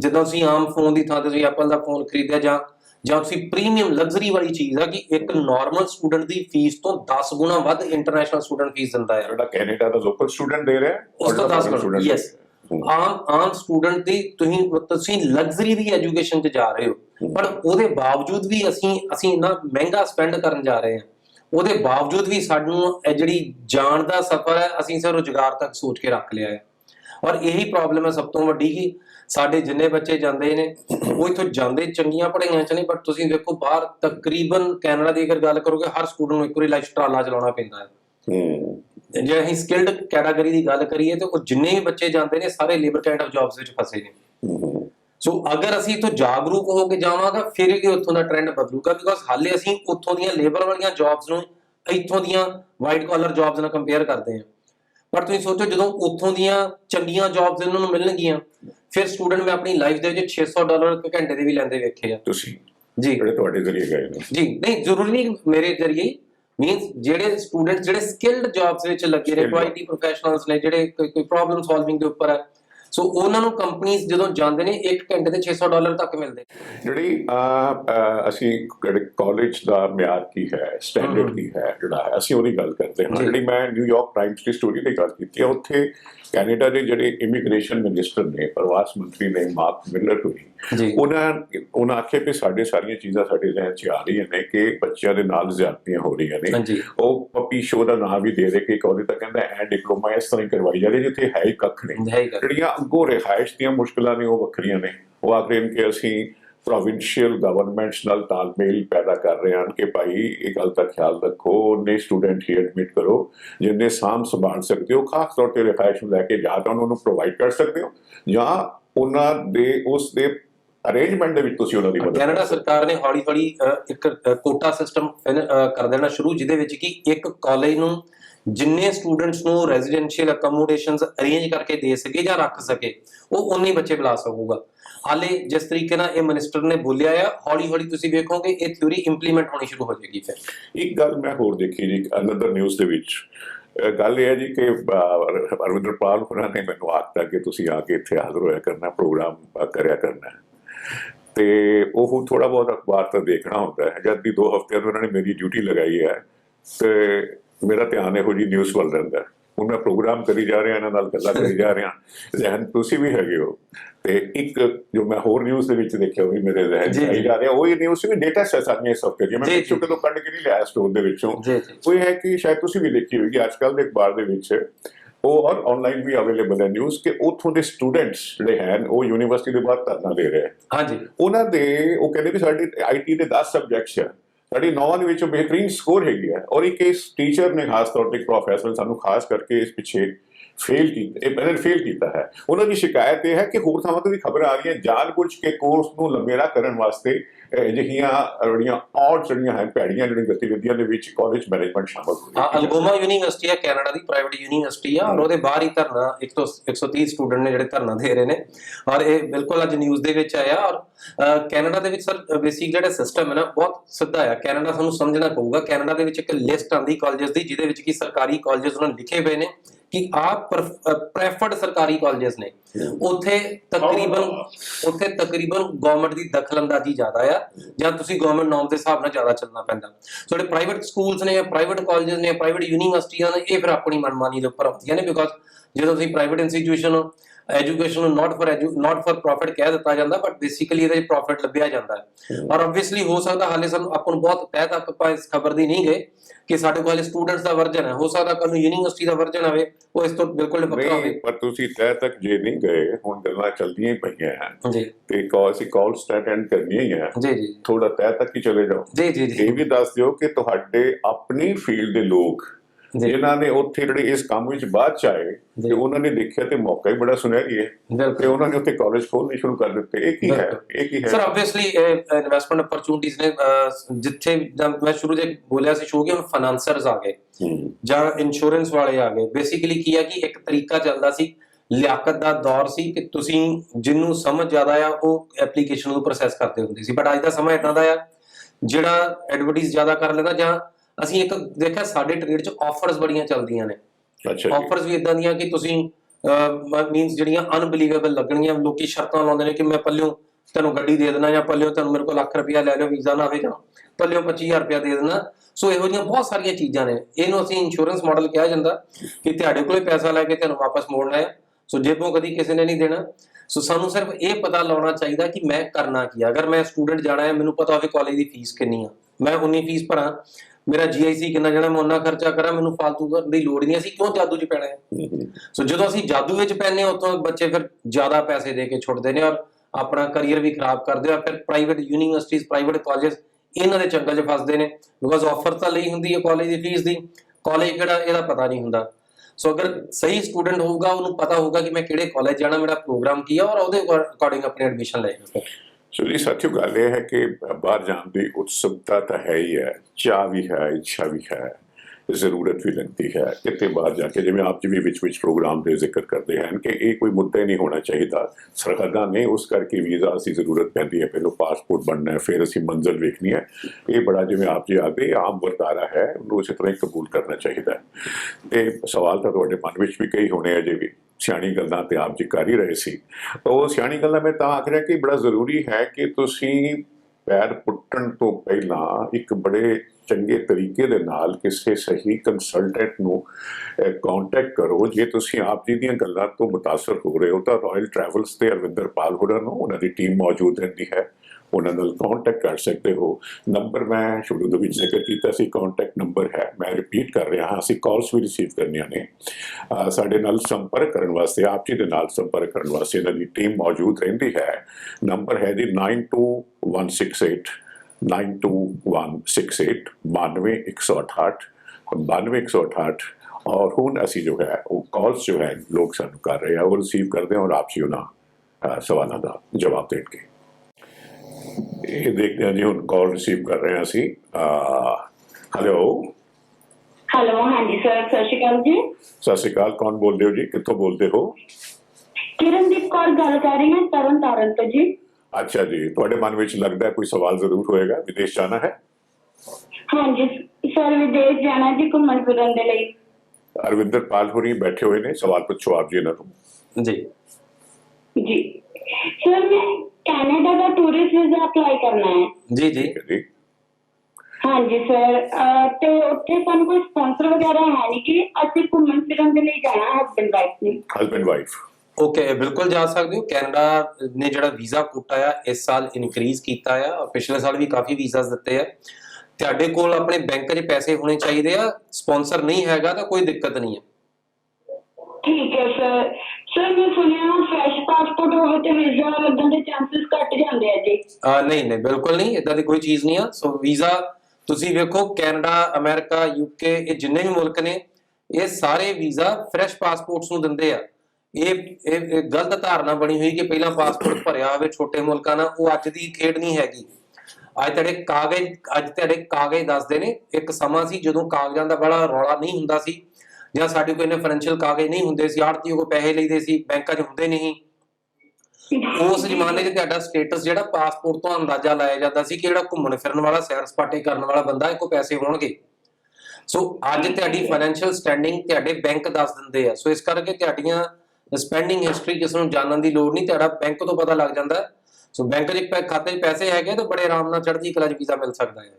ਜਦੋਂ ਤੁਸੀਂ ਆਮ ਫੋਨ ਦੀ ਥਾਂ ਤੇ ਤੁਸੀਂ ਐਪਲ ਦਾ ਫੋਨ ਖਰੀਦਿਆ ਜਾਂ ਜਾਂ ਤੁਸੀਂ ਪ੍ਰੀਮੀਅਮ ਲਗਜ਼ਰੀ ਵਾਲੀ ਚੀਜ਼ ਆ ਕਿ ਇੱਕ ਨਾਰਮਲ ਸਟੂਡੈਂਟ ਦੀ ਫੀਸ ਤੋਂ 10 ਗੁਣਾ ਵੱਧ ਇੰਟਰਨੈਸ਼ਨਲ ਸਟੂਡੈਂਟ ਫੀਸ ਦਿੰਦਾ ਹੈ। ਜਿਹੜਾ ਕੈਨੇਡਾ ਦਾ ਲੋਕਲ ਸਟੂਡੈਂਟ ਦੇ ਰਿਹਾ ਹੈ, ਉਸ ਤੋਂ ਔਰ 10 foreign ਗੁਣਾ ਯੈਸ। ਆਮ ਆਮ ਸਟੂਡੈਂਟ ਦੀ ਤੁਸੀਂ ਤੁਸੀਂ ਲਗਜ਼ਰੀ ਦੀ ਐਜੂਕੇਸ਼ਨ 'ਚ ਜਾ ਰਹੇ ਹੋ। ਪਰ ਉਹਦੇ ਬਾਵਜੂਦ ਵੀ ਅਸੀਂ ਅਸੀਂ ਇੰਨਾ ਮਹਿੰਗਾ ਸਪੈਂਡ ਕਰਨ ਜਾ ਰਹੇ ਹਾਂ। ਉਹਦੇ ਬਾਵਜੂਦ ਵੀ ਸਾਨੂੰ ਇਹ ਜਿਹੜੀ ਜਾਣ ਦਾ ਸਫ਼ਰ ਹੈ ਅਸੀਂ ਸਿਰ ਰੁਜ਼ਗਾਰ ਤੱਕ ਸੋਚ ਕੇ ਰੱਖ ਲਿਆ ਹੈ। ਔਰ ਇਹੀ ਪ੍ਰੋਬਲਮ ਹੈ ਸਭ ਤੋਂ ਵੱਡੀ ਕਿ ਸਾਡੇ ਜਿੰਨੇ ਬੱਚੇ ਜਾਂਦੇ ਨੇ ਉਹ ਇੱਥੋਂ ਜਾਂਦੇ ਚੰਗੀਆਂ ਪੜ੍ਹਾਈਆਂ ਚ ਨਹੀਂ ਪਰ ਤੁਸੀਂ ਦੇਖੋ ਬਾਹਰ ਤਕਰੀਬਨ ਕੈਨੇਡਾ ਦੀ ਅਗਰ ਗੱਲ ਕਰੋਗੇ ਹਰ ਸਟੂਡੈਂਟ ਨੂੰ ਇੱਕ ਵਾਰੀ ਲਾਈਫ ਟਰਾਲਾ ਚਲਾਉਣਾ ਪੈਂਦਾ ਹੈ। ਜੇ ਅਸੀਂ ਸਕਿਲਡ ਕੈਟਾਗਰੀ ਦੀ ਗੱਲ ਕਰੀਏ ਤੇ ਉਹ ਜਿੰਨੇ ਵੀ ਬੱਚੇ ਜਾਂਦੇ ਨੇ ਸਾਰੇ ਲੇਬਰ ਕਾਈਂਡ ਆਫ ਜੌਬਸ ਵਿੱਚ ਫਸੇ ਨੇ। ਸੋ ਅਗਰ ਅਸੀਂ ਇਥੋਂ ਜਾਗਰੂਕ ਹੋ ਕੇ ਜਾਵਾਂਗਾ ਫਿਰ ਹੀ ਉੱਥੋਂ ਦਾ ਟ੍ਰੈਂਡ ਬਦਲੂਗਾ ਬਿਕੋਜ਼ ਹਾਲੇ ਅਸੀਂ ਉੱਥੋਂ ਦੀਆਂ ਲੇਬਰ ਵਾਲੀਆਂ ਜੌਬਸ ਨੂੰ ਇੱਥੋਂ ਦੀਆਂ ਵਾਈਟ ਕਾਲਰ ਜੌਬਸ ਨਾਲ ਕੰਪੇਅਰ ਕਰਦੇ ਹਾਂ। ਪਰ ਤੁਸੀਂ ਸੋਚੋ ਜਦੋਂ ਉੱਥੋਂ ਦੀਆਂ ਚੰਗੀਆਂ ਜੌਬਸ ਇਹਨਾਂ ਨੂੰ ਮਿਲਣਗੀਆਂ ਫਿਰ ਸਟੂਡੈਂਟ ਮੈਂ ਆਪਣੀ ਲਾਈਫ ਦੇ ਵਿੱਚ 600 ਡਾਲਰ ਇੱਕ ਘੰਟੇ ਦੇ ਵੀ ਲੈਂਦੇ ਵੇਖੇ ਆ। ਤੁਸੀਂ ਜੀ। ਜਿਹੜੇ ਤੁਹਾਡੇ ਜ਼ਰੀਏ ਗਏ ਨੇ। ਜੀ ਨਹੀਂ ਜ਼ਰੂਰੀ ਨਹੀਂ ਮੇਰੇ ਜ਼ਰੀਏ ਮੀਨਸ ਜਿਹੜੇ ਸਟੂਡੈਂਟ ਜਿਹੜੇ ਸਕਿਲਡ ਜੌਬਸ ਵਿੱਚ ਲੱਗੇ ਨੇ. ਕੁਆਲਿਟੀ ਪ੍ਰੋਫੈਸ਼ਨਲਸ ਨੇ ਜਿਹੜੇ ਕੋਈ ਕੋਈ ਪ੍ਰੋਬਲਮ ਸੋਲਵਿੰਗ ਦੇ ਉੱਪਰ ਹੈ ਸੋ ਉਹਨਾਂ ਨੂੰ ਕੰਪਨੀਆਂ ਜਦੋਂ ਜਾਂਦੇ ਨੇ ਇੱਕ ਘੰਟੇ ਦੇ 600 ਡਾਲਰ ਤੱਕ ਮਿਲਦੇ ਜਿਹੜੀ ਅਸੀਂ ਕਾਲਜ ਦਾ ਮਿਆਰ ਕੀ ਹੈ ਸਟੈਂਡਰਡ। ਕੀ ਹੈ ਜਿਹੜਾ ਅਸੀਂ ਉਹਦੀ ਗੱਲ ਕਰਦੇ ਹਾਂ। ਜਿਹੜੀ ਮੈਂ ਨਿਊਯਾਰਕ ਟਾਈਮਸ ਦੀ ਸਟੋਰੀ ਦੀ ਗੱਲ ਕੀਤੀ ਹੈ ਉੱਥੇ ਕੈਨੇਡਾ ਦੇ ਜਿਹੜੇ ਇਮੀਗ੍ਰੇਸ਼ਨ ਮਿਨਿਸਟਰ ਨੇ ਪ੍ਰਵਾਸ ਮੰਤਰੀ ਨੇ ਮਾਰਕ ਮਿਲਰ ਹੋਈ ਜੀ। ਉਹਨਾਂ ਉਹਨਾਂ ਆਖਿਆ ਕਿ ਸਾਡੇ ਸਾਰੀਆਂ ਚੀਜ਼ਾਂ ਸਾਡੇ ਜ਼ਿਹਨ 'ਚ ਆ ਰਹੀਆਂ ਨੇ ਕਿ ਬੱਚਿਆਂ ਦੇ ਨਾਲ ਜ਼ਿਆਦਤੀਆਂ ਹੋ ਰਹੀਆਂ ਨੇ। ਉਹ ਪਪੀ ਸ਼ੋ ਦਾ ਨਾਮ ਵੀ ਦੇ ਦੇ ਕੇ ਕਾਲਜ ਤਾਂ ਕਹਿੰਦਾ ਐ ਡਿਪਲੋਮਾ ਇਸ ਤਰ੍ਹਾਂ ਹੀ ਕਰਵਾਈ ਜਾ ਰਹੀ ਜਿੱਥੇ ਹੈ ਹੀ ਕੱਖ ਨਹੀਂ। ਜਿਹੜੀਆਂ ਅੱਗੋਂ ਰਿਹਾਇਸ਼ ਦੀਆਂ ਮੁਸ਼ਕਲਾਂ ਨੇ ਉਹ ਵੱਖਰੀਆਂ ਨੇ। ਉਹ ਆਖਦੇ ਨੇ ਕਿ ਅਸੀਂ ਪ੍ਰੋਵਿੰਸ਼ੀਅਲ ਗਵਰਨਮੈਂਟਸ ਨਾਲ ਤਾਲਮੇਲ ਪੈਦਾ ਕਰ ਰਹੇ ਹਾਂ ਕਿ ਭਾਈ ਇਹ ਗੱਲ ਦਾ ਖਿਆਲ ਰੱਖੋ ਨੇ ਸਟੂਡੈਂਟ ਹੀ ਐਡਮਿਟ ਕਰੋ ਜਿੰਨੇ ਸਾਂਭ ਸੰਭਾਲ ਸਕਦੇ ਹੋ ਖਾਸ ਤੌਰ ਤੇ ਰਿਹਾਇਸ਼ ਲੈ ਕੇ ਜਾਂ ਤਾਂ ਉਹਨਾਂ ਨੂੰ ਪ੍ਰੋਵਾਈਡ ਕਰ ਸਕਦੇ ਹੋ ਜਾਂ ਉਹਨਾਂ ਦੇ ਉਸ ਦੇ ਅਰੇਂਜਮੈਂਟ ਦੇ ਵਿੱਚ ਤੁਸੀਂ ਉਹਨਾਂ ਦੀ ਮਦਦ ਕੈਨੇਡਾ ਸਰਕਾਰ ਨੇ ਹੌਲੀ ਹੌਲੀ ਇੱਕ ਕੋਟਾ ਸਿਸਟਮ ਕਰ ਦੇਣਾ ਸ਼ੁਰੂ ਜਿਹਦੇ ਵਿੱਚ ਕਿ ਇੱਕ ਕਾਲਜ ਨੂੰ ਜਿੰਨੇ ਸਟੂਡੈਂਟਸ ਨੂੰ ਰੈਜ਼ੀਡੈਂਸ਼ੀਅਲ ਅਕਮੋਡੇਸ਼ਨਸ ਅਰੇਂਜ ਕਰਕੇ ਦੇ ਸਕੇ ਜਾਂ ਰੱਖ ਸਕੇ ਉਹ ਉਨੇ ਬੱਚੇ ਬੁਲਾ ਸਕੂਗਾ। ਹਾਲੇ ਜਿਸ ਤਰੀਕੇ ਨਾਲ ਇਹ ਮਿਨਿਸਟਰ ਨੇ ਬੋਲਿਆ ਆ ਹੌਲੀ ਹੌਲੀ ਤੁਸੀਂ ਵੇਖੋਗੇ ਇਹ ਥਿਊਰੀ ਇੰਪਲੀਮੈਂਟ ਹੋਣੀ ਸ਼ੁਰੂ ਹੋ ਜਾਏਗੀ ਫਿਰ। ਇੱਕ ਗੱਲ ਮੈਂ ਹੋਰ ਦੇਖੀ ਜੀ ਅਨਦਰ ਨਿਊਜ਼ ਦੇ ਵਿੱਚ। ਗੱਲ ਇਹ ਹੈ ਜੀ ਕਿ ਅਹ, ਅਰਵਿੰਦਰਪਾਲ ਹੋਰਾਂ ਨੇ ਮੈਨੂੰ ਆਖਤਾ ਕਿ ਤੁਸੀਂ ਆ ਕੇ ਇੱਥੇ ਹਾਜ਼ਰ ਹੋਇਆ ਕਰਨਾ ਪ੍ਰੋਗਰਾਮ ਕਰਿਆ ਕਰਨਾ। ਤੇ ਉਹ ਥੋੜਾ ਬਹੁਤ ਅਖਬਾਰ ਤਾਂ ਦੇਖਣਾ ਹੁੰਦਾ ਹੈ। ਜਦ ਵੀ 2 ਹਫ਼ਤੇ ਤੋਂ ਉਹਨਾਂ ਨੇ ਮੇਰੀ ਡਿਊਟੀ ਲਗਾਈ ਹੈ ਤੇ ਮੇਰਾ ਧਿਆਨ ਇਹੋ ਜੀ ਨਿਊਜ਼ ਵੱਲ ਰਹਿੰਦਾ ਹੈ। ਹੁਣ ਮੈਂ ਪ੍ਰੋਗਰਾਮ ਕਰੀ ਜਾ ਰਿਹਾ ਇਹਨਾਂ ਨਾਲ ਗੱਲਾਂ ਕਰੀ ਜਾ ਰਿਹਾ। ਜ਼ਹਿਨ ਤੁਸੀਂ ਵੀ ਹੈਗੇ ਹੋ। ਤੇ ਇੱਕ ਜੋ ਮੈਂ ਹੋਰ ਨਿਊਜ਼ ਦੇ ਵਿੱਚ ਦੇਖਿਆ ਉਹ ਵੀ ਮੇਰੇ ਜ਼ਹਿਨ 'ਚ ਆਈ ਜੀ। ਰਿਹਾ। ਉਹ ਇਹ ਨਿਊਜ਼ ਵੀ ਡੇਟਾ ਸੈਟ ਇਸ ਹਫ਼ਤੇ ਦੀਆਂ। ਮੈਂ। ਪਿੱਛੋਂ ਕਦੋਂ ਕੱਢ ਕੇ ਨਹੀਂ ਲਿਆਇਆ ਸਟੋਰ ਦੇ ਵਿੱਚੋਂ। ਉਹ ਹੈ ਕਿ ਸ਼ਾਇਦ ਤੁਸੀਂ ਵੀ ਦੇਖੀ ਹੋਵੇਗੀ ਅੱਜ ਕੱਲ੍ਹ ਦੇ ਅਖਬਾਰ ਦੇ ਵਿੱਚ ਉਹ ਔਰ ਆਨਲਾਈਨ ਵੀ ਅਵੇਲੇਬਲ ਹੈ ਨਿਊਜ਼ ਕਿ ਉੱਥੋਂ ਦੇ ਸਟੂਡੈਂਟਸ ਜਿਹੜੇ ਹਨ ਉਹ ਯੂਨੀਵਰਸਿਟੀ ਦੇ ਬਾਅਦ ਧਰਨਾ ਦੇ ਰਹੇ ਹਨ ਹਾਂਜੀ। ਉਹਨਾਂ ਦੇ ਉਹ ਕਹਿੰਦੇ ਵੀ ਸਾਡੇ ਆਈਟੀ ਦੇ 10 ਸਬਜੈਕਟਸ ਆ। ਸਾਡੀ ਨੌਵਾਂ ਦੇ ਵਿੱਚ ਬਿਹਤਰੀਨ ਸਕੋਰ ਹੈਗੀ ਹੈ ਔਰ ਇੱਕ ਇਸ ਟੀਚਰ ਨੇ ਖਾਸ ਤੌਰ ਤੇ ਇੱਕ ਪ੍ਰੋਫੈਸਰ ਸਾਨੂੰ ਖਾਸ ਕਰਕੇ ਇਸ ਪਿੱਛੇ ਫੇਲ ਕੀਤਾ, ਇਹ ਪਹਿਲੇ ਫੇਲ ਕੀਤਾ ਹੈ। ਉਹਨਾਂ ਦੀ ਸ਼ਿਕਾਇਤ ਇਹ ਹੈ ਕਿ ਹੋਰ ਥਾਵਾਂ ਤੋਂ ਵੀ ਖਬਰ ਆ ਰਹੀ ਹੈ ਜਾਣਬੁੱਝ ਕੇ ਕੋਰਸ ਨੂੰ ਲੰਬੇਰਾ ਕਰਨ ਵਾਸਤੇ ਅਜਿਹੀਆਂ ਜਿਹੜੀਆਂ ਔਰ ਜਿਹੜੀਆਂ ਹਨ ਭੈੜੀਆਂ ਜਿਹੜੀਆਂ ਗਤੀਵਿਧੀਆਂ ਦੇ ਵਿੱਚ ਕਾਲਜ ਮੈਨੇਜਮੈਂਟ ਸ਼ਾਮਲ ਹੋ ਹਾਂ ਹੈ। ਅਲਗੋਮਾ ਯੂਨੀਵਰਸਿਟੀ ਹੈ ਕੈਨੇਡਾ ਦੀ ਪ੍ਰਾਈਵੇਟ ਯੂਨੀਵਰਸਿਟੀ ਆ ਔਰ ਉਹਦੇ ਬਾਹਰ ਹੀ ਧਰਨਾ 100 130 ਸਟੂਡੈਂਟ ਨੇ ਜਿਹੜੇ ਧਰਨਾ ਦੇ ਰਹੇ ਨੇ। ਔਰ ਇਹ ਬਿਲਕੁਲ ਅੱਜ ਨਿਊਜ਼ ਦੇ ਵਿੱਚ ਆਇਆ ਔਰ ਕੈਨੇਡਾ ਦੇ ਵਿੱਚ ਸਰ ਬੇਸਿਕ ਜਿਹੜਾ ਸਿਸਟਮ ਹੈ ਨਾ ਬਹੁਤ ਸਿੱਧਾ ਆ। ਕੈਨੇਡਾ ਸਾਨੂੰ ਸਮਝਣਾ ਪਊਗਾ। ਕੈਨੇਡਾ ਦੇ ਵਿੱਚ ਇੱਕ ਲਿਸਟ ਆਂਦੀ ਕਾਲਜਸ ਦੀ ਜਿਹਦੇ ਵਿੱਚ ਕੀ ਸਰਕਾਰੀ ਕਾਲਜਸ ਉਹਨਾਂ ਲਿਖੇ ਹੋਏ ਨੇ। ਕਿ ਆਹ ਪ੍ਰੈਫਰਡ ਸਰਕਾਰੀ ਕਾਲਜਸ ਨੇ। ਉੱਥੇ ਤਕਰੀਬਨ ਉੱਥੇ ਤਕਰੀਬਨ ਗਵਰਨਮੈਂਟ ਦੀ ਦਖਲਅੰਦਾਜ਼ੀ ਜ਼ਿਆਦਾ ਆ ਜਾਂ ਤੁਸੀਂ ਗਵਰਨਮੈਂਟ ਨੋਰਮ ਦੇ ਹਿਸਾਬ ਨਾਲ ਜ਼ਿਆਦਾ ਚੱਲਣਾ ਪੈਂਦਾ। ਜਿਹੜੇ ਪ੍ਰਾਈਵੇਟ ਸਕੂਲਸ ਨੇ ਜਾਂ ਪ੍ਰਾਈਵੇਟ ਕਾਲਜਸ ਨੇ ਪ੍ਰਾਈਵੇਟ ਯੂਨੀਵਰਸਿਟੀਆਂ ਨੇ ਇਹ ਫਿਰ ਆਪਣੀ ਮਨਮਾਨੀ ਦੇ ਉੱਪਰ ਹੁੰਦੀਆਂ ਨੇ ਬਿਕਾਜ਼ ਜਦੋਂ ਤੁਸੀਂ ਪ੍ਰਾਈਵੇਟ ਇੰਸਟੀਟਿਊਸ਼ਨ ਐਜੂਕੇਸ਼ਨ ਨੂੰ not for not for profit ਕਹਿ ਦਿੱਤਾ ਜਾਂਦਾ ਬਟ ਬੇਸਿਕਲੀ ਇਹਦੇ ਪ੍ਰੋਫਿਟ ਲੱਭਿਆ ਜਾਂਦਾ ਹੈ। ਔਰ ਆਬਵੀਅਸਲੀ ਹੋ ਸਕਦਾ ਹਾਲੇ ਸਾਨੂੰ ਆਪਾਂ ਨੂੰ ਬਹੁਤ ਤਹਿ ਤੱਕ ਆਪਾਂ ਇਸ ਖਬਰ ਦੀ ਨਹੀਂ ਗਏ ਕਿ ਸਾਡੇ ਕੋਲ ਸਟੂਡੈਂਟਸ ਦਾ ਵਰਜਨ ਹੈ। ਹੋ ਸਕਦਾ ਕੱਲ ਨੂੰ ਯੂਨੀਵਰਸਿਟੀ ਦਾ ਵਰਜਨ ਆਵੇ ਉਹ ਇਸ ਤੋਂ ਬਿਲਕੁਲ ਵੱਖਰਾ ਹੋਵੇ। ਪਰ ਤੁਸੀਂ ਤੈ ਤੱਕ ਜੇ ਨਹੀਂ ਗਏ ਹੁਣ ਗੱਲਾਂ ਚੱਲਦੀਆਂ ਹੀ ਪਈਆਂ ਹਨ। ਜੀ। ਤੇ ਕਾਲ ਸੀ ਕਾਲ ਅਟੈਂਡ ਕਰਨੀਆਂ ਹੀ ਹੈ ਜੀ ਜੀ। ਥੋੜਾ ਤੈ ਤੱਕ ਹੀ ਚਲੇ ਜਾਓ। ਜੀ ਜੀ ਜੀ। ਇਹ ਵੀ ਦੱਸ ਦਿਓ ਕਿ ਤੁਹਾਡੇ ਆਪਣੀ ਫੀਲਡ ਦੇ ਲੋਕ ਜਿਨ੍ਹਾਂ ਨੇ ਉੱਥੇ ਜਿਹੜੇ ਇਸ ਕੰਮ ਵਿੱਚ ਬਾਅਦ ਚ ਆਏ। ਤੇ ਉਹਨਾਂ ਨੇ ਦੇਖਿਆ ਤੇ ਮੌਕਾ ਹੀ ਬੜਾ ਸੁਨਹਿਰੀ ਹੈ। ਤੇ ਉਹਨਾਂ ਨੇ ਉੱਥੇ ਕਾਲਜ ਖੋਲ੍ਹਣੇ ਸ਼ੁਰੂ ਕਰ ਦਿੱਤੇ। ਇਹ ਕੀ ਹੈ। ਇਹ ਕੀ ਹੈ? ਸਰ ਆਬਵੀਅਸਲੀ ਇਨਵੈਸਟਮੈਂਟ ਅਪਰਚੂਨਿਟੀਜ਼ ਨੇ ਜਿੱਥੇ ਮੈਂ ਸ਼ੁਰੂ ਦੇ ਬੋਲਿਆ ਸੀ ਸ਼ੋ ਕਿ ਹੁਣ ਫਾਈਨਾਂਸਰਸ ਆ ਗਏ। ਜਾਂ ਇੰਸ਼ੋਰੈਂਸ ਵਾਲੇ ਆ ਗਏ। ਬੇਸਿਕਲੀ ਕੀ ਹੈ ਕਿ ਇੱਕ ਤਰੀਕਾ ਚੱਲਦਾ ਸੀ ਲਿਆਕਤ ਦਾ ਦੌਰ ਸੀ ਕਿ ਤੁਸੀਂ ਜਿੰਨੂੰ ਸਮਝ ਜ਼ਿਆਦਾ ਆ ਉਹ ਐਪਲੀਕੇਸ਼ਨ ਨੂੰ ਪ੍ਰੋਸੈਸ ਕਰਦੇ ਹੁੰਦੇ ਸੀ। ਬਟ ਅੱਜ ਦਾ ਸਮਾਂ ਇਦਾਂ ਦਾ ਆ ਜਿਹੜਾ ਐਡਵਰਟਾਈਜ਼ ਜ਼ਿਆਦਾ ਕਰ ਲੈਂਦਾ ਜਾਂ ਅਸੀਂ ਇੱਕ ਦੇਖਿਆ ਸਾਡੇ ਟ੍ਰੇਡ 'ਚ ਆਫਰਸ ਬੜੀਆਂ ਚੱਲਦੀਆਂ ਨੇ। ਅੱਛਾ ਆਫਰਸ ਵੀ ਇਦਾਂ ਦੀਆਂ ਕਿ ਤੁਸੀਂ ਮੀਨਸ ਜਿਹੜੀਆਂ ਅਨਬਲੀਵੇਬਲ ਲੱਗਣਗੀਆਂ ਲੋਕੀ ਸ਼ਰਤਾਂ ਲਾਉਂਦੇ ਨੇ ਕਿ ਮੈਂ ਪੱਲਿਓ ਤੁਹਾਨੂੰ ਗੱਡੀ ਦੇ ਦੇਣਾ ਜਾਂ ਪੱਲਿਓ ਤੁਹਾਨੂੰ ਮੇਰੇ ਕੋਲ ਲੱਖ ਰੁਪਇਆ ਲੈ ਲਿਓ ਵੀਜ਼ਾ ਨਾ ਆਵੇ ਜਾਂ ਪੱਲਿਓ 25000 ਰੁਪਇਆ ਦੇ ਦੇਣਾ ਸੋ ਇਹੋ ਜਿਹੀਆਂ ਬਹੁਤ ਸਾਰੀਆਂ ਚੀਜ਼ਾਂ ਨੇ। ਇਹਨੂੰ ਅਸੀਂ ਇੰਸ਼ੋਰੈਂਸ ਮਾਡਲ ਕਿਹਾ ਜਾਂਦਾ ਕਿ ਤੁਹਾਡੇ ਕੋਲੇ ਪੈਸਾ ਲੈ ਕੇ ਤੁਹਾਨੂੰ ਵਾਪਸ ਮੋੜਨਾ ਹੈ। ਸੋ ਜੇਬੋਂ ਕਦੀ ਕਿਸੇ ਨੇ ਨਹੀਂ ਦੇਣਾ। ਸੋ ਸਾਨੂੰ ਸਿਰਫ ਇਹ ਪਤਾ ਲਾਉਣਾ ਚਾਹੀਦਾ ਕਿ ਮੈਂ ਕਰਨਾ ਕੀ ਅਗਰ ਮੈਂ ਸਟੂਡੈਂਟ ਜਾਣਾ ਹੈ ਮੈਨੂੰ ਪਤਾ ਹੋਵੇ ਕਾਲਜ ਦੀ ਫੀਸ ਕਿੰਨੀ ਆ। ਮੈਂ ਉਨੀ ਫੀਸ ਭਰਾਂ। ਮੇਰਾ ਜੀਆਈਸੀ ਕਿੰਨਾ ਜਾਣਾ ਮੈਂ ਉਹਨਾਂ ਖਰਚਾ ਕਰਾਂ ਮੈਨੂੰ ਫालतू ਦੀ ਲੋੜ ਨਹੀਂ ਅਸੀਂ ਕਿਉਂ ਜਾਦੂ 'ਚ ਪੈਣਾ ਹੈ? ਹੂੰ, ਹੂੰ। ਸੋ ਜਦੋਂ ਅਸੀਂ ਜਾਦੂ ਵਿੱਚ ਹਾਂ ਉਤੋਂ ਬੱਚੇ ਫਿਰ ਜ਼ਿਆਦਾ ਪੈਸੇ ਦੇ ਕੇ ਛੁੱਟਦੇ ਨੇ ਔਰ ਆਪਣਾ ਕੈਰੀਅਰ ਵੀ ਖਰਾਬ ਕਰਦੇ ਆ ਫਿਰ ਪ੍ਰਾਈਵੇਟ ਯੂਨੀਵਰਸਿਟੀਜ਼ ਪ੍ਰਾਈਵੇਟ ਕਾਲਜਸ ਇਹਨਾਂ ਦੇ ਚੰਗਲ 'ਚ ਫਸਦੇ ਨੇ ਬਿਕੋਜ਼ ਆਫਰ ਤਾਂ ਲਈ ਹੁੰਦੀ ਹੈ ਕਾਲਜ ਦੀ ਫੀਸ ਦੀ ਕਾਲਜ ਕਿਹੜਾ ਇਹਦਾ ਪਤਾ ਨਹੀਂ ਹੁੰਦਾ। ਸੋ ਅਗਰ ਸਹੀ ਸਟੂਡੈਂਟ ਹੋਊਗਾ ਉਹਨੂੰ ਪਤਾ ਹੋਊਗਾ ਕਿ ਮੈਂ ਕਿਹੜੇ ਕਾਲਜ ਜਾਣਾ ਮੇਰਾ ਪ੍ਰੋਗਰਾਮ ਕੀ ਆ ਔਰ ਉਹਦੇ ਅਕੋਰਡਿੰਗ ਆਪਣੀ ਐਡਮਿਸ਼ਨ ਲਏਗਾ ਸੋ ਜੀ ਸਾਥੀਓ, ਗੱਲ ਇਹ ਹੈ ਕਿ ਬਾਹਰ ਜਾਣ ਦੀ ਉਤਸੁਕਤਾ ਤਾਂ ਹੈ ਹੀ ਹੈ ਚਾਹ ਵੀ ਹੈ, ਇੱਛਾ ਵੀ ਹੈ। ਜ਼ਰੂਰਤ ਵੀ ਲੱਗਦੀ ਹੈ। ਕਿਤੇ ਬਾਹਰ ਜਾ ਕੇ ਜਿਵੇਂ ਆਪ ਜੀ ਵੀ ਵਿੱਚ ਵਿੱਚ ਪ੍ਰੋਗਰਾਮ ਦੇ ਜ਼ਿਕਰ ਕਰਦੇ ਹਨ ਕਿ ਇਹ ਕੋਈ ਮੁੱਦਾ ਹੀ ਨਹੀਂ ਹੋਣਾ ਚਾਹੀਦਾ। ਸਰਹੱਦਾਂ ਨੇ ਉਸ ਕਰਕੇ ਵੀਜ਼ਾ ਅਸੀਂ ਜ਼ਰੂਰਤ ਪੈਂਦੀ ਹੈ। ਪਹਿਲਾਂ ਪਾਸਪੋਰਟ ਬਣਨਾ ਹੈ, ਫਿਰ ਅਸੀਂ ਮੰਜ਼ਿਲ ਵੇਖਣੀ ਹੈ। ਇਹ ਬੜਾ ਜਿਵੇਂ ਆਪ ਜੀ ਆਦੇ ਆਮ ਵਰਤਾਰਾ ਹੈ, ਉਹਨੂੰ ਉਸੇ ਤਰ੍ਹਾਂ ਹੀ ਕਬੂਲ ਕਰਨਾ ਚਾਹੀਦਾ ਹੈ। ਤੇ ਸਵਾਲ ਤਾਂ ਤੁਹਾਡੇ ਮਨ ਵਿੱਚ ਵੀ ਕਈ ਹੋਣੇ ਅਜੇ ਵੀ ਸਿਆਣੀ ਗੱਲਾਂ ਤੇ ਆਪ ਜੀ ਕਰ ਹੀ ਰਹੇ ਸੀ। ਉਹ ਸਿਆਣੀ ਗੱਲਾਂ ਮੈਂ ਤਾਂ ਆਖ ਰਿਹਾ ਕਿ ਬੜਾ ਜ਼ਰੂਰੀ ਹੈ ਕਿ ਤੁਸੀਂ ਪੈਰ ਪੁੱਟਣ ਤੋਂ ਪਹਿਲਾਂ ਇੱਕ ਬੜੇ ਚੰਗੇ ਤਰੀਕੇ ਦੇ ਨਾਲ ਕਿਸੇ ਸਹੀ ਕੰਸਲਟੈਂਟ ਨੂੰ ਕੰਟੈਕਟ ਕਰੋ। ਜੇ ਤੁਸੀਂ ਆਪ ਜੀ ਦੀਆਂ ਗੱਲਾਂ ਤੋਂ ਮੁਤਾਸਰ ਹੋ ਰਹੇ ਹੋ, ਤਾਂ ਰਾਇਲ ਟਰੈਵਲਸ ਤੇ ਅਰਵਿੰਦਰ ਪਾਲ ਹੋਰਾਂ ਨੂੰ, ਉਹਨਾਂ ਦੀ ਟੀਮ ਮੌਜੂਦ ਰਹਿੰਦੀ ਹੈ। ਉਹਨਾਂ ਨਾਲ ਕੰਟੈਕਟ ਕਰ ਸਕਦੇ ਹੋ। ਨੰਬਰ ਮੈਂ ਸ਼ੁਰੂ ਦੇ ਵਿੱਚ ਜ਼ਿਕਰ ਕੀਤਾ ਸੀ ਕੰਟੈਕਟ ਨੰਬਰ ਹੈ। ਮੈਂ ਰਿਪੀਟ ਕਰ ਰਿਹਾ ਹਾਂ, ਅਸੀਂ ਕਾਲਸ ਵੀ ਰਿਸੀਵ ਕਰਨੀਆਂ ਨੇ। ਸਾਡੇ ਨਾਲ ਸੰਪਰਕ ਕਰਨ ਵਾਸਤੇ, ਆਪ ਜੀ ਦੇ ਨਾਲ ਸੰਪਰਕ ਕਰਨ ਵਾਸਤੇ ਇਹਨਾਂ ਦੀ ਟੀਮ ਮੌਜੂਦ ਰਹਿੰਦੀ ਹੈ। ਨੰਬਰ ਹੈ ਜੀ 92168 92168 92168 92168 ਔਰ ਹੁਣ ਅਸੀਂ ਜੋ ਹੈ, ਉਹ ਕਾਲਸ ਜੋ ਹੈ, ਲੋਕ ਸਾਨੂੰ ਕਰ ਰਹੇ ਆ, ਉਹ ਰਿਸੀਵ ਕਰਦੇ ਹਾਂ ਔਰ ਆਪ ਜੀ ਉਹਨਾਂ ਸਵਾਲਾਂ ਦਾ ਜਵਾਬ ਦੇਣਗੇ। ਇਹ ਦੇਖਦੇ ਹਾਂ ਜੀ ਹੁਣ ਕਾਲ ਰਿਸੀਵ ਕਰ ਰਹੇ ਹਾਂ ਅਸੀਂ। ਹੈਲੋ ਹੈਲੋ ਹਾਂਜੀ ਸਰ ਸਤਿ ਸ਼੍ਰੀ ਅਕਾਲ ਜੀ। ਸਤਿ ਸ਼੍ਰੀ ਅਕਾਲ ਕੌਣ ਬੋਲਦੇ ਹੋ ਜੀ? ਕਿੱਥੋਂ ਬੋਲਦੇ ਹੋ? ਕਿਰਨਦੀਪ ਕੌਰ ਗੱਲ ਕਰ ਰਹੀ ਹਾਂ ਤਰਨ ਤਾਰਨ ਤੋਂ ਜੀ। ਅੱਛਾ ਜੀ ਤੁਹਾਡੇ ਮਨ ਵਿੱਚ ਲੱਗਦਾ ਹੈ ਕੋਈ ਸਵਾਲ ਜ਼ਰੂਰ ਹੋਏਗਾ? ਵਿਦੇਸ਼ ਜਾਣਾ ਹੈ? ਹਾਂਜੀ ਸਰ ਵਿਦੇਸ਼ ਜਾਣਾ ਜੀ ਘੁੰਮਣ ਫਿਰਨ ਦੇ ਲਈ। ਅਰਵਿੰਦਰ ਪਾਲ ਹੋਰੀ ਬੈਠੇ ਹੋਏ ਨੇ ਸਵਾਲ ਪੁੱਛੋ ਆਪ ਜੀ ਇਹਨਾਂ ਨੂੰ। ਜੀ। ਜੀ। ਸਰ ਮੈਂ ਕੈਨੇਡਾ ਦਾ ਟੂਰਿਸਟ ਵੀਜ਼ਾ ਅਪਲਾਈ ਕਰਨਾ ਹੈ। ਜੀ ਜੀ। ਜੀ। ਹਾਂਜੀ ਸਰ ਤੇ ਉੱਥੇ ਸਾਨੂੰ ਕੋਈ ਸਪਾਂਸਰ ਵਗੈਰਾ ਹੈ ਨਹੀਂ ਕਿ ਅਸੀਂ ਘੁੰਮਣ ਫਿਰਨ ਦੇ ਲਈ ਜਾਣਾ ਹਸਬੰਡ ਵਾਈਫ ਨੇ। ਹਸਬੈਂਡ ਵਾਈਫ ਓਕੇ ਬਿਲਕੁਲ ਜਾ ਸਕਦੇ ਹੋ। ਕੈਨੇਡਾ ਨੇ ਜਿਹੜਾ ਵੀਜ਼ਾ ਕੋਟਾ ਆ ਇਸ ਸਾਲ ਇਨਕਰੀਜ਼ ਕੀਤਾ ਆ। ਔਰ ਪਿਛਲੇ ਸਾਲ ਵੀ ਕਾਫੀ ਵੀਜ਼ਾਸ ਦਿੱਤੇ ਆ। ਤੁਹਾਡੇ ਕੋਲ ਆਪਣੇ ਬੈਂਕ 'ਚ ਪੈਸੇ ਹੋਣੇ ਚਾਹੀਦੇ ਆ। ਸਪਾਂਸਰ ਨਹੀਂ ਹੈਗਾ ਤਾਂ ਕੋਈ ਦਿੱਕਤ ਨਹੀਂ ਹੈ। ਠੀਕ ਹੈ ਸਰ ਸਰ, ਮੈਂ ਸੁਣਿਆ ਫਰੈਸ਼ ਪਾਸਪੋਰਟ ਹੋਵੇ ਤੇ ਵੀਜ਼ਾ ਲੱਗਣ ਦੇ ਚਾਂਸਸ ਘਟ ਜਾਂਦੇ ਆ ਜੀ। ਆ ਨਹੀਂ ਨਹੀਂ, ਬਿਲਕੁਲ ਨਹੀਂ ਇਦਾਂ ਦੀ ਕੋਈ ਚੀਜ਼ ਨਹੀਂ ਆ। ਸੋ ਵੀਜ਼ਾ ਤੁਸੀਂ ਵੇਖੋ, ਕੈਨੇਡਾ, ਅਮਰੀਕਾ ਯੂਕੇ ਇਹ ਜਿੰਨੇ ਵੀ ਮੁਲਕ ਨੇ, ਇਹ ਸਾਰੇ ਵੀਜ਼ਾ ਫਰੈਸ਼ ਪਾਸਪੋਰਟਸ ਨੂੰ ਦਿੰਦੇ ਆ। ਇਹ ਇਹ ਇਹ ਗਲਤ ਧਾਰਨਾ ਬਣੀ ਹੋਈ ਕਿ ਪਹਿਲਾਂ ਪਾਸਪੋਰਟ ਭਰਿਆ ਹੋਵੇ ਛੋਟੇ ਮੁਲਕਾਂ ਨਾਲ, ਉਹ ਅੱਜ ਦੀ ਖੇਡ ਨਹੀਂ ਹੈਗੀ। ਅੱਜ ਤੁਹਾਡੇ ਕਾਗਜ਼, ਅੱਜ ਤੁਹਾਡੇ ਕਾਗਜ਼ ਦੱਸਦੇ ਨੇ, ਇੱਕ ਸਮਾਂ ਸੀ ਜਦੋਂ ਕਾਗਜ਼ਾਂ ਦਾ ਬੜਾ ਰੌਲਾ ਨਹੀਂ ਹੁੰਦਾ ਸੀ। ਜਾਂ ਸਾਡੇ ਕੋਲ ਇੰਨੇ ਫਾਈਨੈਂਸ਼ੀਅਲ ਕਾਗਜ਼ ਨਹੀਂ ਹੁੰਦੇ ਸੀ ਆੜਤੀ ਕੋ ਪੈਸੇ ਲਈਦੇ ਸੀ, ਬੈਂਕਾਂ 'ਚ ਹੁੰਦੇ ਨਹੀਂ। ਉਸ ਜ਼ਮਾਨੇ 'ਚ ਤੁਹਾਡਾ ਸਟੇਟਸ ਜਿਹੜਾ ਪਾਸਪੋਰਟ ਤੋਂ ਅੰਦਾਜ਼ਾ ਲਾਇਆ ਜਾਂਦਾ ਸੀ ਕਿ ਜਿਹੜਾ ਘੁੰਮਣ ਫਿਰਨ ਵਾਲਾ, ਸੈਰ ਸਪਾਟੇ ਕਰਨ ਵਾਲਾ ਬੰਦਾ ਇਹ ਕੋ ਪੈਸੇ ਹੋਣਗੇ। ਸੋ ਅੱਜ ਤੁਹਾਡੀ ਫਾਈਨੈਂਸ਼ੀਅਲ ਸਟੈਂਡਿੰਗ ਤੁਹਾਡੇ ਬੈਂਕ ਦੱਸ ਦਿੰਦੇ ਆ। ਸੋ ਇਸ ਕਰਕੇ ਤੁਹਾਡੀਆਂ ਸਪੈਂਡਿੰਗ ਹਿਸਟਰੀ ਕਿਸ ਨੂੰ ਜਾਣਨ ਦੀ ਲੋੜ ਨਹੀਂ, ਤੁਹਾਡਾ ਬੈਂਕ ਤੋਂ ਪਤਾ ਲੱਗ ਜਾਂਦਾ। ਸੋ ਬੈਂਕ 'ਚ ਖਾਤੇ 'ਚ ਪੈਸੇ ਹੈਗੇ ਤਾਂ ਬੜੇ ਆਰਾਮ ਨਾਲ ਚੜ੍ਹਦੀ ਕਲਾ 'ਚ ਵੀਜ਼ਾ ਮਿਲ ਸਕਦਾ ਹੈ।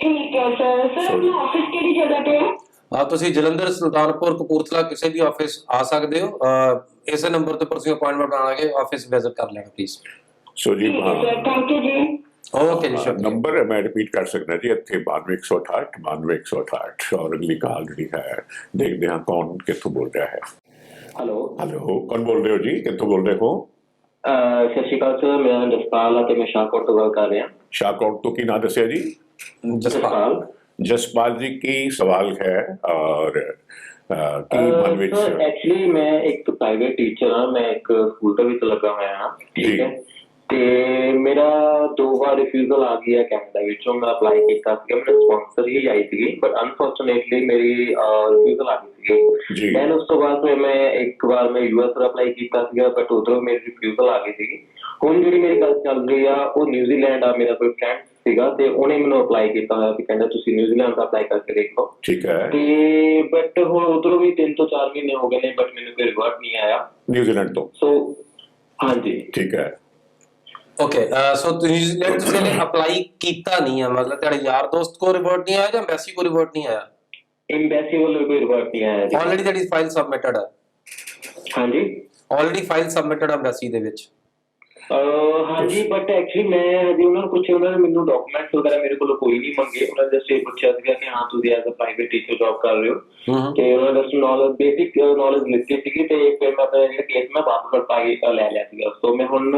ਠੀਕ ਹੈ ਸਰ ਸਰ ਆਪਣਾ ਆਫਿਸ ਕਿਹੜੀ ਜਗ੍ਹਾ ਤੇ ਹੈ? ਤੁਸੀਂ ਜਲੰਧਰ ਸੁਲਤਾਨਪੁਰ ਕਪੂਰਥਲਾ ਕਿਸੇ ਵੀ ਆਫਿਸ ਆ ਸਕਦੇ ਹੋ। ਇਸੇ ਨੰਬਰ ਤੇ ਤੁਸੀਂ ਅਪਾਇੰਟਮੈਂਟ ਬਣਾ ਕੇ ਆਫਿਸ ਵਿਜ਼ਿਟ ਕਰ ਲੈਣਾ ਪਲੀਜ਼ ਸੋ ਜੀ ਹੈ। ਥੈਂਕ ਯੂ ਜੀ। ਓਕੇ ਜੀ ਸ਼ੁਕਰੀਆ ਨੰਬਰ ਮੈਂ ਰਿਪੀਟ ਕਰ ਸਕਦਾ ਜੀ ਇੱਥੇ 92168 92168 ਔਰ ਅਗਲੀ ਕਾਲ ਜਿਹੜੀ ਹੈ ਦੇਖਦੇ ਹਾਂ ਕੌਣ ਕਿੱਥੋਂ ਬੋਲ ਰਿਹਾ ਹੈ। ਹੈਲੋ ਹੈਲੋ ਕੌਣ ਬੋਲ ਰਹੇ ਹੋ ਜੀ? ਕਿੱਥੋਂ ਬੋਲ ਰਹੇ ਹੋ? ਅਹ ਸਤਿ ਸ਼੍ਰੀ ਅਕਾਲ ਸਰ ਨਾਮ ਜਸਪਾਲ ਹੈ ਤੇ ਮੈਂ ਸ਼ਾਹਕੋਟ ਤੋਂ ਗੱਲ ਕਰ ਰਿਹਾ। ਸ਼ਾਹਕੌਟ ਤੋਂ ਕੀ ਨਾਮ ਦੱਸਿਆ ਜੀ? ਜਸਪਾਲ। ਜਸਪਾਲ ਜੀ ਕੀ ਸਵਾਲ ਹੈ ਔਰ ਅਹ, ਕੀ ਮਨ ਵਿੱਚ ਸਰ ਐਕਚੁਅਲੀ ਮੈਂ ਇੱਕ ਪ੍ਰਾਈਵੇਟ ਟੀਚਰ ਹਾਂ ਮੈਂ ਇੱਕ ਸਕੂਲ ਦੇ ਵਿੱਚ ਲੱਗਾ ਹੋਇਆ ਹਾਂ ਜੀ। ਠੀਕ ਹੈ ਤੇ ਮੇਰਾ ਦੋ ਵਾਰ ਰਿਫਿਊਜ਼ਲ ਆ ਗਈ ਹੈ ਕੈਨੇਡਾ ਵਿੱਚੋਂ ਮੈਂ ਅਪਲਾਈ ਕੀਤਾ ਸੀ ਮੈਨੂੰ ਸਪਾਂਸਰ ਹੀ ਆਈ ਸੀ ਬਟ ਅਨਫੋਰਚੂਨੇਟਲੀ ਮੇਰੀ ਰਿਫਿਊਜ਼ਲ ਆ ਗਈ ਜੀ। ਸੀ ਦੈਨ ਉਸ ਤੋਂ ਬਾਅਦ ਫਿਰ ਮੈਂ ਇੱਕ ਵਾਰ ਮੈਂ ਯੂਐਸ ਦਾ ਅਪਲਾਈ ਕੀਤਾ ਸੀਗਾ ਬਟ ਉਧਰੋਂ ਮੇਰੀ ਰਿਫਿਊਜ਼ਲ ਆ ਗਈ ਸੀ ਹੁਣ ਜਿਹੜੀ ਮੇਰੀ ਗੱਲ ਚੱਲ ਰਹੀ ਆ ਉਹ ਨਿਊਜ਼ੀਲੈਂਡ ਆ ਮੇਰਾ ਕੋਈ ਫਰੈਂਡ ਸੀਗਾ ਤੇ ਉਹਨੇ ਮੈਨੂੰ ਅਪਲਾਈ ਕੀਤਾ ਹੋਇਆ ਸੀ ਕਹਿੰਦਾ ਤੁਸੀਂ ਨਿਊਜ਼ੀਲੈਂਡ ਦਾ ਅਪਲਾਈ ਕਰਕੇ ਦੇਖੋ। ਠੀਕ ਹੈ। ਤੇ ਬਟ ਹੁਣ ਉਧਰੋਂ ਵੀ 3 ਤੋਂ 4 ਮਹੀਨੇ ਹੋ ਗਏ ਨੇ ਬਟ ਮੈਨੂੰ ਕੋਈ ਰਿਵਰਟ ਨਹੀਂ ਆਇਆ। ਨਿਊਜ਼ੀਲੈਂਡ ਤੋਂ? ਸੋ ਹਾਂਜੀ। ਠੀਕ ਹੈ। ਓਕੇ ਸੋ ਨਿਊਜ਼ੀਲੈਂਡ ਤੁਸੀਂ ਨੇ ਅਪਲਾਈ ਕੀਤਾ ਨਹੀਂ ਹੈ ਮਤਲਬ ਤੁਹਾਡੇ ਯਾਰ ਦੋਸਤ ਕੋ ਰਿਵਰਟ ਨਹੀਂ ਆਇਆ ਜਾਂ ਐਮਬੈਸੀ ਕੋ ਰਿਵਰਟ ਨਹੀਂ ਆਇਆ? ਐਮਬੈਸੀ ਵੱਲੋਂ ਕੋਈ ਰਿਵਰਟ ਨਹੀਂ ਆਇਆ ਆਲਰੇਡੀ ਤੁਹਾਡੀ ਫਾਈਲ ਸਬਮਿਟਡ ਹੈ ਹਾਂਜੀ। ਆਲਰੇਡੀ ਫਾਈਲ ਸਬਮਿਟਡ ਐਮਬੈਸੀ ਦੇ ਵਿੱਚ। ਹਾਂਜੀ ਬਟ ਐਕਚੁਅਲੀ ਮੈਂ ਹਜੇ ਉਹਨਾਂ ਨੂੰ ਪੁੱਛਿਆ ਉਹਨਾਂ ਨੇ ਮੈਨੂੰ ਡਾਕੂਮੈਂਟਸ ਵਗੈਰਾ ਮੇਰੇ ਕੋਲੋਂ ਕੋਈ ਨਹੀਂ ਮੰਗੇ। ਉਹਨਾਂ ਨੇ ਜਸਟ ਇਹ ਪੁੱਛਿਆ ਸੀਗਾ ਕਿ ਹਾਂ ਤੁਸੀਂ as a private teacher job ਕਰ ਰਹੇ ਹੋ। ਹੂੰ ਤੇ ਉਹਨਾਂ ਨੇ ਜਸਟ ਨੌਲੇਜ ਬੇਸਿਕ ਨੌਲੇਜ ਲਿੱਤੀ ਸੀਗੀ ਤੇ ਫਿਰ ਮੈਂ ਆਪਣਾ ਜਿਹੜਾ ਕੇਸ ਮੈਂ ਵਾਪਸ ਵਰਤਾ ਕੇ ਲੈ ਲਿਆ ਸੀਗਾ। ਸੋ ਮੈਂ ਹੁਣ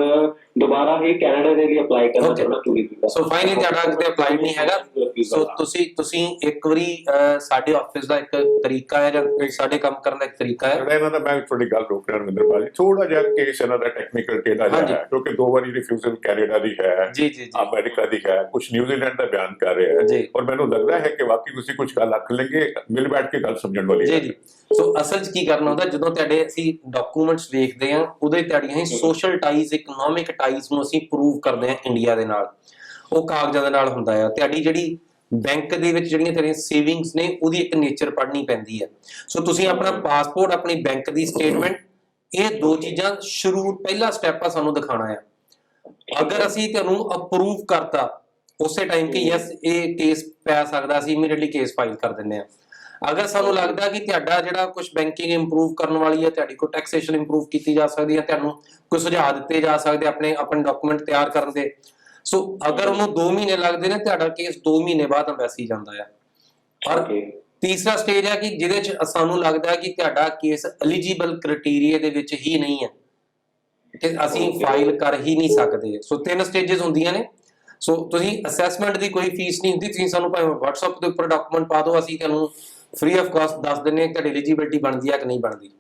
ਦੁਬਾਰਾ ਹੀ ਕੈਨੇਡਾ ਦੇ ਲਈ ਅਪਲਾਈ ਕਰਨਾ. ਚਾਹੁੰਦਾ ਟੂਰਿਸਟ ਦਾ। ਸੋ ਫਾਈਨਲੀ ਤੁਹਾਡਾ ਕਿਤੇ ਅਪਲਾਈਡ ਨਹੀਂ ਹੈਗਾ। ਸੋ ਤੁਸੀਂ ਤੁਸੀਂ ਇੱਕ ਵਾਰੀ ਸਾਡੇ ਆਫਿਸ ਦਾ ਇੱਕ ਤਰੀਕਾ ਹੈ ਜਾਂ ਸਾਡੇ ਕੰਮ ਕਰਨ ਦਾ ਇੱਕ ਤਰੀਕਾ ਹੈ? ਜਿਹੜਾ ਇਹਨਾਂ ਦਾ ਮੈਂ ਤੁਹਾਡੀ ਗੱਲ ਰੋਕ ਰਿਹਾ ਰਵਿੰਦਰ ਭਾਜੀ। ਥੋੜਾ ਜਿਹਾ ਕੇਸ ਇਹਨਾਂ ਦਾ ਟੈਕਨੀਕਲ ਟੇਢਾ ਜਿਹਾ ਹਾਂਜੀ। ਹੈ ਕਿਉਂਕਿ ਦੋ ਵਾਰੀ ਰਿਫਿਊਜ਼ਲ ਕੈਨੇਡਾ ਦੀ ਹੈ ਜੀ ਜੀ ਜੀ। ਅਮਰੀਕਾ ਦੀ ਹੈ ਕੁਝ ਨਿਊਜ਼ੀਲੈਂਡ ਦਾ ਬਿਆਨ ਕਰ ਰਿਹਾ ਹੈ। ਜੀ। ਔਰ ਮੈਨੂੰ ਲੱਗਦਾ ਹੈ ਕਿ ਵਾਕਈ ਤੁਸੀਂ ਕੁਝ ਗੱਲ ਰੱਖ ਲੈਂਗੇ ਮਿਲ ਬੈਠ ਕੇ ਗੱਲ ਸਮਝਣ ਵਾਲੀ ਜੀ ਹੈ। ਜੀ। ਸੋ ਅਸਲ 'ਚ ਕੀ ਕਰਨਾ ਹੁੰਦਾ ਜਦੋਂ ਤੁਹਾਡੇ ਅਸੀਂ ਡਾਕੂਮੈਂਟਸ ਵੇਖਦੇ ਹਾਂ ਉਹਦੇ ਤੁਹਾਡੀਆਂ ਹੀ ਸੋਸ਼ਲ ਟਾਈਜ਼ ਇਕਨੋਮਿਕ ਟਾਈਜ਼ ਨੂੰ ਅਸੀਂ ਪ੍ਰੂਵ ਕਰਦੇ ਹਾਂ ਇੰਡੀਆ ਦੇ ਨਾਲ। ਉਹ ਕਾਗਜ਼ਾਂ ਦੇ ਨਾਲ ਹੁੰਦਾ ਆ। ਤੁਹਾਡੀ ਜਿਹੜੀ ਬੈਂਕ ਦੇ ਵਿੱਚ ਜਿਹੜੀਆਂ ਤੁਹਾਡੀਆਂ ਸੇਵਿੰਗਸ ਨੇ ਉਹਦੀ ਇੱਕ ਨੇਚਰ ਪੜ੍ਹਨੀ ਪੈਂਦੀ ਹੈ ਸੋ ਤੁਸੀਂ ਆਪਣਾ ਪਾਸਪੋਰਟ ਆਪਣੀ ਬੈਂਕ ਦੀ ਸਟੇਟਮੈਂਟ ਇਹ ਦੋ ਚੀਜ਼ਾਂ ਸ਼ੁਰੂ, ਪਹਿਲਾ ਸਟੈਪ ਆ ਸਾਨੂੰ ਦਿਖਾਣਾ ਆ। ਅਗਰ ਅਸੀਂ ਤੁਹਾਨੂੰ ਅਪਰੂਵ ਕਰਤਾ, ਉਸੇ ਟਾਈਮ ਕਿ ਯੈਸ ਇਹ ਕੇਸ ਪੈ ਸਕਦਾ, ਅਸੀਂ ਇਮੀਡੀਏਟਲੀ ਕੇਸ ਫਾਈਲ ਕਰ ਦਿੰਦੇ ਆ। ਅਗਰ ਸਾਨੂੰ ਲੱਗਦਾ ਕਿ ਤੁਹਾਡਾ ਜਿਹੜਾ ਕੁਝ ਬੈਂਕਿੰਗ ਇੰਪਰੂਵ ਕਰਨ ਵਾਲੀ ਹੈ ਤੁਹਾਡੀ ਕੋਈ ਟੈਕਸੇਸ਼ਨ ਇੰਪਰੂਵ ਕੀਤੀ ਜਾ ਸਕਦੀ ਹੈ ਤੁਹਾਨੂੰ ਕੋਈ ਸੁਝਾਅ ਦਿੱਤੇ ਜਾ ਸਕਦੇ ਆਪਣੇ ਆਪਣੇ ਡਾਕੂਮੈਂਟ ਤਿਆਰ ਕਰਨ ਦੇ। ਸੋ ਅਗਰ ਉਹਨੂੰ 2 ਮਹੀਨੇ ਲੱਗਦੇ ਨੇ, ਤੁਹਾਡਾ ਕੇਸ 2 ਮਹੀਨੇ ਬਾਅਦ ਅੰਬੈਸੀ ਜਾਂਦਾ ਹੈ ਔਰ ਤੀਸਰਾ ਸਟੇਜ ਹੈ ਕਿ ਜਿਹਦੇ ਚ ਸਾਨੂੰ ਲੱਗਦਾ ਹੈ ਕਿ ਤੁਹਾਡਾ ਕੇਸ ਐਲੀਜੀਬਲ ਕ੍ਰਾਈਟੇਰੀਆ ਦੇ ਵਿੱਚ ਹੀ ਨਹੀਂ ਹੈ। ਕਿ ਅਸੀਂ. ਫਾਈਲ ਕਰ ਹੀ ਨਹੀਂ ਸਕਦੇ। ਸੋ ਤਿੰਨ ਸਟੇजेस ਹੁੰਦੀਆਂ ਨੇ। ਸੋ ਤੁਸੀਂ ਅਸੈਸਮੈਂਟ ਦੀ ਕੋਈ ਫੀਸ ਨਹੀਂ ਹੁੰਦੀ। ਤੁਸੀਂ ਸਾਨੂੰ ਭਾਵੇਂ WhatsApp ਦੇ ਉੱਪਰ ਡਾਕੂਮੈਂਟ ਪਾ ਦਿਓ ਅਸੀਂ ਤੁਹਾਨੂੰ ਫ੍ਰੀ ਆਫ ਕਾਸਟ ਦੱਸ ਦਿੰਨੇ ਕਿ ਤੁਹਾਡੀ ਐਲੀਜੀਬਿਲਟੀ ਬਣਦੀ ਹੈ ਕਿ ਨਹੀਂ ਬਣਦੀ।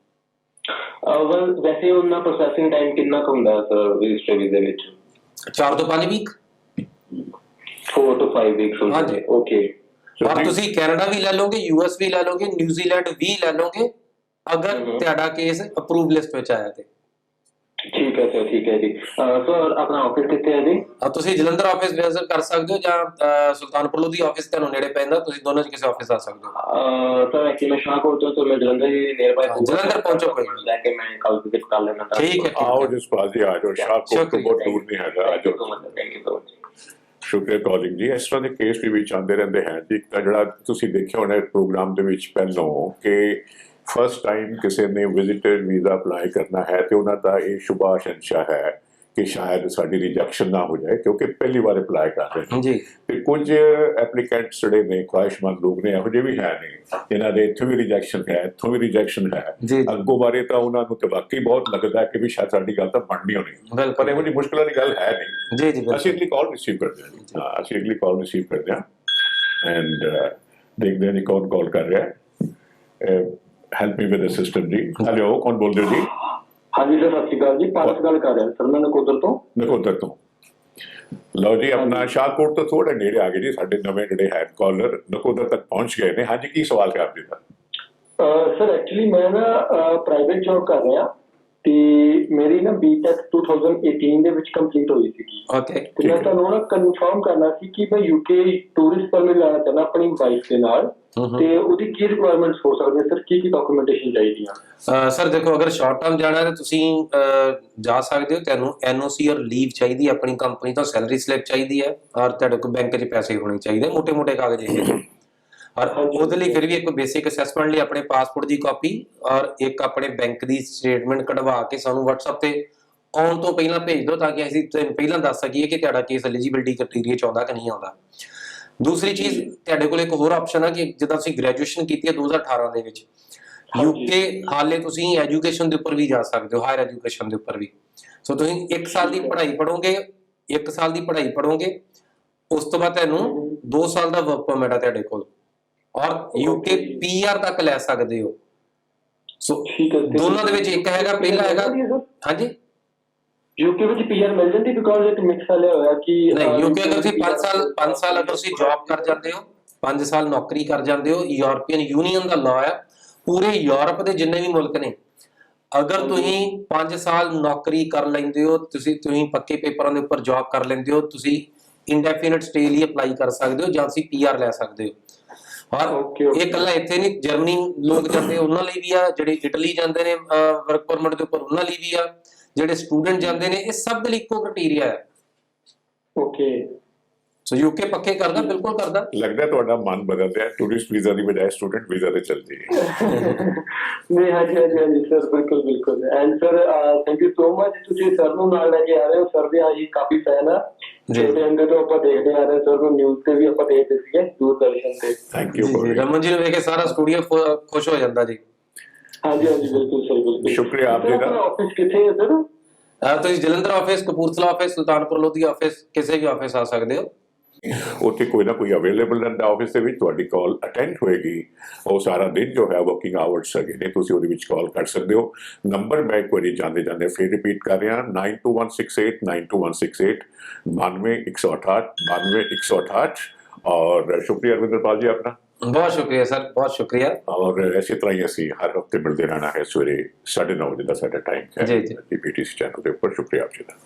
well, ਵੈਸੇ ਉਹਨਾਂ ਪ੍ਰੋਸੈਸਿੰਗ ਟਾਈਮ ਕਿੰਨਾ ਕੁ ਹੁੰਦਾ ਸਰ ਰਜਿਸਟਰੀ ਦੇ ਵਿੱਚ? 4 ਤੋਂ 5 ਵੀਕ 4 ਤੋਂ 5 ਵੀਕਸ ਹੁੰਦੇ ਹਾਂਜੀ। ਓਕੇ ਜੀ- ਤੁਸੀਂ ਕੈਨੇਡਾ ਵੀ ਲੈ ਲਓਗੇ ਯੂਐਸ ਵੀ ਲੈ ਲਓਗੇ ਨਿਊਜ਼ੀਲੈਂਡ ਵੀ ਲੈ ਲਓਗੇ ਅਗਰ। ਤੁਹਾਡਾ ਕੇਸ ਅਪਰੂਵ ਲਿਸਟ ਵਿੱਚ ਆਇਆ ਤੇ। ਠੀਕ ਹੈ ਸਰ ਠੀਕ ਹੈ ਜੀ। ਸਰ ਆਪਣਾ ਆਫਿਸ ਕਿੱਥੇ ਹੈ ਜੀ? ਤੁਸੀਂ ਜਲੰਧਰ ਆਫਿਸ ਵਿਜ਼ਿਟ ਕਰ ਸਕਦੇ ਹੋ ਜਾਂ ਸੁਲਤਾਨਪੁਰ ਲੋਧੀ ਆਫਿਸ ਤੁਹਾਨੂੰ ਨੇੜੇ ਪੈਂਦਾ ਤੁਸੀਂ ਦੋਨੋਂ ਚ ਕਿਸੇ ਆਫਿਸ ਆ ਸਕਦੇ ਹੋ। ਸਰ ਐਕਚੁਅਲੀ ਮੈਂ ਸ਼ਾਹਕੋਟ ਤੋਂ ਮੈਂ ਜਲੰਧਰ ਹੀ ਨੀਅਰ ਬਾਈ ਜਲੰਧਰ ਪਹੁੰਚੋ ਕੋਈ ਲੈ ਕੇ ਮੈਂ ਕੱਲ ਵਿਜ਼ਿਟ ਕਰ ਲੈਣਾ ਤਾਂ ਠੀਕ ਹੈ। ਆਓ ਜਸਪਾਲ ਜੀ ਆ ਜਾਓ। ਸ਼ਾਹਕੋਟ ਤੋਂ। ਬਹੁਤ ਦੂਰ ਨਹੀਂ ਹੈਗਾ ਆ ਜਾਓ। ਥੈਂਕ ਯੂ ਸੋ ਮਚ ਸ਼ੁਕਰੀਆ ਕਾਲਿੰਗ ਜੀ, ਇਸ ਤਰ੍ਹਾਂ ਦੇ ਕੇਸ ਵੀ ਵਿੱਚ ਆਉਂਦੇ ਰਹਿੰਦੇ ਹਨ ਜੀ ਇੱਕ ਤਾਂ ਜਿਹੜਾ ਤੁਸੀਂ ਦੇਖਿਆ ਹੋਣਾ ਪ੍ਰੋਗਰਾਮ ਦੇ ਵਿੱਚ ਪਹਿਲੋਂ ਕਿ ਫਸਟ ਟਾਈਮ ਕਿਸੇ ਨੇ ਵਿਜ਼ਿਟਰ ਵੀਜ਼ਾ ਅਪਲਾਈ ਕਰਨਾ ਹੈ ਤੇ ਉਹਨਾਂ ਦਾ ਇਹ ਸ਼ੁਭ ਆਸ਼ੰਕਾ ਹੈ। ਕਿ ਸ਼ਾਇਦ ਸਾਡੀ ਰਿਜੈਕਸ਼ਨ ਨਾ ਹੋ ਜਾਏ ਕਿਉਂਕਿ ਪਹਿਲੀ ਵਾਰ ਅਪਲਾਈ ਕਰ ਰਹੇ ਨੇ। ਜੀ ਤੇ ਕੁਝ ਐਪਲੀਕੈਂਟਸ ਜਿਹੜੇ ਨੇ ਖੁਆਇਸ਼ਮੰਦ ਲੋਕ ਨੇ ਇਹੋ ਜਿਹੇ ਵੀ ਹੈ ਨੇ ਜਿਨ੍ਹਾਂ ਦੇ ਇੱਥੋਂ ਵੀ ਰਿਜੈਕਸ਼ਨ ਹੈ ਇੱਥੋਂ ਵੀ ਰਿਜੈਕਸ਼ਨ ਹੈ। ਅੱਗੋਂ ਬਾਰੇ ਤਾਂ ਉਹਨਾਂ ਨੂੰ ਤੇ ਵਾਕਈ ਬਹੁਤ ਲੱਗਦਾ ਕਿ ਵੀ ਸ਼ਾਇਦ ਸਾਡੀ ਗੱਲ ਤਾਂ ਬਣਨੀ ਹੋਣੀ। ਪਰ ਇਹੋ ਜਿਹੀ ਮੁਸ਼ਕਲ ਵਾਲੀ ਗੱਲ ਹੈ ਨਹੀਂ। ਜੀ ਜੀ ਅਸੀਂ ਅਗਲੀ ਕਾਲ ਰਿਸੀਵ ਕਰਦੇ ਹਾਂ ਅਸੀਂ ਅਗਲੀ ਕਾਲ ਰਿਸੀਵ ਕਰਦੇ ਹਾਂ। ਐਂਡ ਦੇਖਦੇ ਹਾਂ ਕੌਣ ਕਾਲ ਕਰ ਰਿਹਾ ਹੈ। ਹੈਲਪ ਮੀ ਵਿਦ ਸਿਸਟਮ ਜੀ। ਹੈਲੋ ਕੌਣ ਬੋਲ ਰਹੇ ਹੋ ਜੀ? ਹਾਂਜੀ ਸਰ ਸਤਿ ਸ਼੍ਰੀ ਅਕਾਲ ਜੀ। ਪਾਰਸ ਗੱਲ ਕਰ ਰਿਹਾ ਸਰ ਮੈਂ ਨਕੋਦਰ ਤੋਂ। ਨਕੋਦਰ ਤੋਂ। ਲਓ ਜੀ ਆਪਣਾ ਸ਼ਾਹਕੋਟ ਤੋਂ ਥੋੜਾ ਨੇੜੇ ਆ ਗਏ ਜੀ ਸਾਡੇ ਨਵੇਂ ਜਿਹੜੇ ਹੈ ਕਾਲਰ ਨਕੋਦਰ ਤੱਕ ਪਹੁੰਚ ਗਏ ਨੇ। ਹਾਂਜੀ ਕੀ ਸਵਾਲ ਹੈ ਆਪ ਜੀ ਦਾ ਸਰ ਐਕਚੁਅਲੀ ਮੈਂ ਨਾ ਪ੍ਰਾਈਵੇਟ ਜੌਬ ਕਰ ਰਿਹਾ ਤੇ ਮੇਰੀ ਨਾ ਬੀਟੈਕ 2018 ਦੇ ਵਿੱਚ ਕੰਪਲੀਟ ਹੋਈ ਸੀਗੀ। ਓਕੇ ਤੇ ਮੈਂ ਤੁਹਾਨੂੰ ਨਾ ਕਨਫਰਮ ਕਰਨਾ ਸੀ ਕਿ ਮੈਂ ਯੂਕੇ ਟੂਰਿਸਟ ਪਰਮਿਟ ਲੈਣਾ ਚਾਹੁੰਦਾ ਆਪਣੀ ਵਾਈਫ ਦੇ ਨਾਲ। ਤੇ ਉਹਦੀ ਕੀ ਰਿਕੁਆਇਰਮੈਂਟਸ ਹੋ ਸਕਦੀਆਂ? ਸਰ ਕੀ ਕੀ ਡਾਕੂਮੈਂਟੇਸ਼ਨ ਚਾਹੀਦੀ ਆ ਸਰ ਦੇਖੋ ਅਗਰ ਸ਼ਾਰਟ ਟਰਮ ਜਾਣਾ ਹੈ ਤੁਸੀਂ ਜਾ ਸਕਦੇ ਹੋ। ਤੁਹਾਨੂੰ ਐਨਓਸੀ ਔਰ ਲੀਵ ਚਾਹੀਦੀ ਹੈ। ਆਪਣੀ ਕੰਪਨੀ ਤੋਂ ਸੈਲਰੀ ਸਲਿੱਪ ਚਾਹੀਦੀ ਹੈ। ਔਰ ਤੁਹਾਡੇ ਕੋਲ ਬੈਂਕ 'ਚ ਪੈਸੇ ਹੋਣੇ ਚਾਹੀਦੇ ਮੋٹے-ਮੋٹے ਕਾਗਜ਼ ਇਹ ਔਰ ਉਹਦੇ ਲਈ ਫਿਰ ਵੀ ਇੱਕ ਬੇਸਿਕ ਅਸੈਸਮੈਂਟ ਲਈ ਆਪਣੇ ਪਾਸਪੋਰਟ ਦੀ ਕਾਪੀ ਔਰ ਇੱਕ ਆਪਣੇ ਬੈਂਕ ਦੀ ਸਟੇਟਮੈਂਟ ਕਢਵਾ ਕੇ ਸਾਨੂੰ WhatsApp ਤੇ ਆਉਣ ਤੋਂ ਪਹਿਲਾਂ ਭੇਜ ਦਿਓ ਤਾਂ ਕਿ ਅਸੀਂ ਪਹਿਲਾਂ ਦੱਸ ਸਕੀਏ ਕਿ ਤੁਹਾਡਾ ਕੇਸ ਐਲੀਜੀਬਿਲਟੀ ਕ੍ਰਾਈਟੇਰੀਆ ਚ ਆਉਂਦਾ ਕਿ ਨਹੀਂ ਆਉਂਦਾ। ਦੂਸਰੀ ਚੀਜ਼ ਤੁਹਾਡੇ ਕੋਲ ਇੱਕ ਹੋਰ ਆਪਸ਼ਨ ਹੈ ਕਿ ਜਦੋਂ ਤੁਸੀਂ ਗ੍ਰੈਜੂਏਸ਼ਨ ਕੀਤੀ ਹੈ 2018 ਦੇ ਵਿੱਚ। ਯੂਕੇ ਹਾਲੇ ਤੁਸੀਂ ਐਜੂਕੇਸ਼ਨ ਦੇ ਉੱਪਰ ਵੀ ਜਾ ਸਕਦੇ ਹੋ ਹਾਇਰ ਐਜੂਕੇਸ਼ਨ ਦੇ ਉੱਪਰ ਵੀ। ਸੋ ਤੁਸੀਂ 1 ਸਾਲ ਦੀ ਪੜ੍ਹਾਈ ਪੜੋਗੇ 1 ਸਾਲ ਦੀ ਪੜ੍ਹਾਈ ਪੜੋਗੇ ਉਸ ਤੋਂ ਬਾਅਦ ਤੁਹਾਨੂੰ 2 ਸਾਲ ਦਾ ਵਰਕ ਪਰਮਿਟ ਆ ਤੁਹਾਡੇ ਕੋਲ। ਔਰ ਯੂਕੇ ਪੀਆਰ ਤੱਕ ਲੈ ਸਕਦੇ ਹੋ। ਸੋ ਦੋਨਾਂ ਦੇ ਵਿੱਚ ਇੱਕ ਹੈਗਾ ਪਹਿਲਾ ਹੈਗਾ ਹਾਂਜੀ? ਯੂਕੇ ਵਿੱਚ ਪੀਆਰ ਮਿਲ ਜਾਂਦੀ ਬਿਕੋਜ਼ ਇੱਕ ਮਿਕਸ ਵਾਲਿਆ ਹੋਇਆ ਕਿ ਨਹੀਂ ਯੂਕੇ ਅਗਰ ਤੁਸੀਂ 5 ਸਾਲ 5 ਸਾਲ ਅਗਰ ਤੁਸੀਂ ਜੌਬ ਕਰ ਜਾਂਦੇ ਹੋ 5 ਸਾਲ ਨੌਕਰੀ ਕਰ ਜਾਂਦੇ ਹੋ ਯੂਰਪੀਅਨ ਯੂਨੀਅਨ ਦਾ ਲਾਅ ਹੈ ਪੂਰੇ ਯੂਰਪ ਦੇ ਜਿੰਨੇ ਵੀ ਮੁਲਕ ਨੇ ਅਗਰ ਤੁਸੀਂ 5 ਸਾਲ ਨੌਕਰੀ ਕਰ ਲੈਂਦੇ ਹੋ ਤੁਸੀਂ ਤੁਸੀਂ ਪੱਕੇ ਪੇਪਰਾਂ ਦੇ ਉੱਪਰ ਜੌਬ ਕਰ ਲੈਂਦੇ ਹੋ ਤੁਸੀਂ ਇੰਡੈਫੀਨਿਟ ਸਟੇ ਲਈ ਅਪਲਾਈ ਕਰ ਸਕਦੇ ਹੋ ਜਾਂ ਤੁਸੀਂ ਪੀਆਰ ਲੈ ਸਕਦੇ ਹੋ। ਔਰ. ਇਹ ਇਕੱਲਾ ਇੱਥੇ ਨਹੀਂ ਜਰਮਨੀ ਲੋਕ ਜਾਂਦੇ ਉਹਨਾਂ ਲਈ ਵੀ ਆ ਜਿਹੜੇ ਇਟਲੀ ਜਾਂਦੇ ਨੇ ਵਰਕ ਪਰਮਿਟ ਦੇ ਉੱਪਰ ਉਹਨਾਂ ਲਈ ਵੀ ਆ। ਜਿਹੜੇ ਸਟੂਡੈਂਟ ਜਾਂਦੇ ਨੇ ਇਹ ਸਭ ਦੇ ਲਈ ਇੱਕੋ ਕ੍ਰਾਈਟੇਰੀਆ ਹੈ। ਓਕੇ ਸੋ ਯੂਕੇ ਪੱਕੇ ਕਰਦਾ ਬਿਲਕੁਲ ਕਰਦਾ। ਲੱਗਦਾ ਤੁਹਾਡਾ ਮਨ ਬਦਲ ਰਿਹਾ ਟੂਰਿਸਟ ਵੀਜ਼ਾ ਦੀ ਬਜਾਏ ਸਟੂਡੈਂਟ ਵੀਜ਼ਾ ਤੇ ਚੱਲ ਜਾਈਏ ਨਹੀਂ ਹਾਂਜੀ ਹਾਂਜੀ ਹਾਂਜੀ ਸਰ ਬਿਲਕੁਲ ਬਿਲਕੁਲ। And sir thank you so much ਤੁਸੀਂ ਸਰ ਨੂੰ ਨਾਲ ਲੈ ਕੇ ਆ ਰਹੇ ਹੋ। ਸਰ ਦੇ ਆਹੀ ਕਾਫੀ ਫੈਨ ਆ। ਜੀ। ਛੋਟੇ ਹੁੰਦੇ ਤੋਂ ਆਪਾਂ ਦੇਖਦੇ ਆ ਰਹੇ ਸਰ ਨੂੰ ਨਿਊਜ਼ ਤੇ ਵੀ ਆਪਾਂ ਦੇਖਦੇ ਸੀਗੇ ਦੂਰਦਰਸ਼ਨ ਤੇ। ਥੈਂਕ ਜੀ ਯੂ ਜੀ ਰਮਨ ਜੀ ਨੂੰ ਵੇਖ ਕੇ ਸਾਰਾ ਸਟੂਡੀਓ ਖੁਸ਼ ਹੋ ਜਾਂਦਾ ਜੀ। ਹਾਂਜੀ ਹਾਂਜੀ ਬਿਲਕੁਲ ਸਰ ਬਿਲਕੁਲ ਸ਼ੁਕਰੀਆ ਆਪ ਜੀ ਦਾ। ਆਫਿਸ ਕਿੱਥੇ ਹੈ ਸਰ ਅਹ ਤੁਸੀਂ Jalandhar office Kapurthala office Sultanpur Lodhi office ਕਿਸੇ ਵੀ ਆਫਿਸ ਆ ਸਕਦੇ ਹੋ ਉੱਥੇ ਕੋਈ ਨਾ ਕੋਈ ਅਵੇਲੇਬਲ ਰਹਿੰਦਾ ਆਫਿਸ ਦੇ ਵਿੱਚ ਤੁਹਾਡੀ ਕਾਲ ਅਟੈਂਡ ਹੋਏਗੀ ਉਹ ਸਾਰਾ ਦਿਨ ਜੋ ਹੈ ਵਰਕਿੰਗ ਆਵਰਸ ਹੈਗੇ ਨੇ ਤੁਸੀਂ ਉਹਦੇ ਵਿੱਚ ਕਾਲ ਕਰ ਸਕਦੇ ਹੋ ਨੰਬਰ ਮੈਂ ਇੱਕ ਵਾਰੀ ਜਾਂਦੇ ਜਾਂਦੇ ਫਿਰ ਰਿਪੀਟ ਕਰ ਰਿਹਾ 92168 92168 92168 92168 और शुक्रिया अरविंदर जी अपना ਬਹੁਤ ਸ਼ੁਕਰੀਆ ਸਰ ਬਹੁਤ ਸ਼ੁਕਰੀਆ। ਔਰ ਇਸੇ ਤਰ੍ਹਾਂ ਹੀ ਅਸੀਂ ਹਰ ਹਫ਼ਤੇ ਮਿਲਦੇ ਰਹਿਣਾ ਹੈ ਸਵੇਰੇ 9:30 ਵਜੇ ਦਾ ਸਾਡਾ ਟਾਈਮ ਹੈ। ਜੀ ਜੀ। ਪੀਟੀਸੀ ਚੈਨਲ ਦੇ ਉੱਪਰ ਸ਼ੁਕਰੀਆ ਆਪ ਜੀ ਦਾ।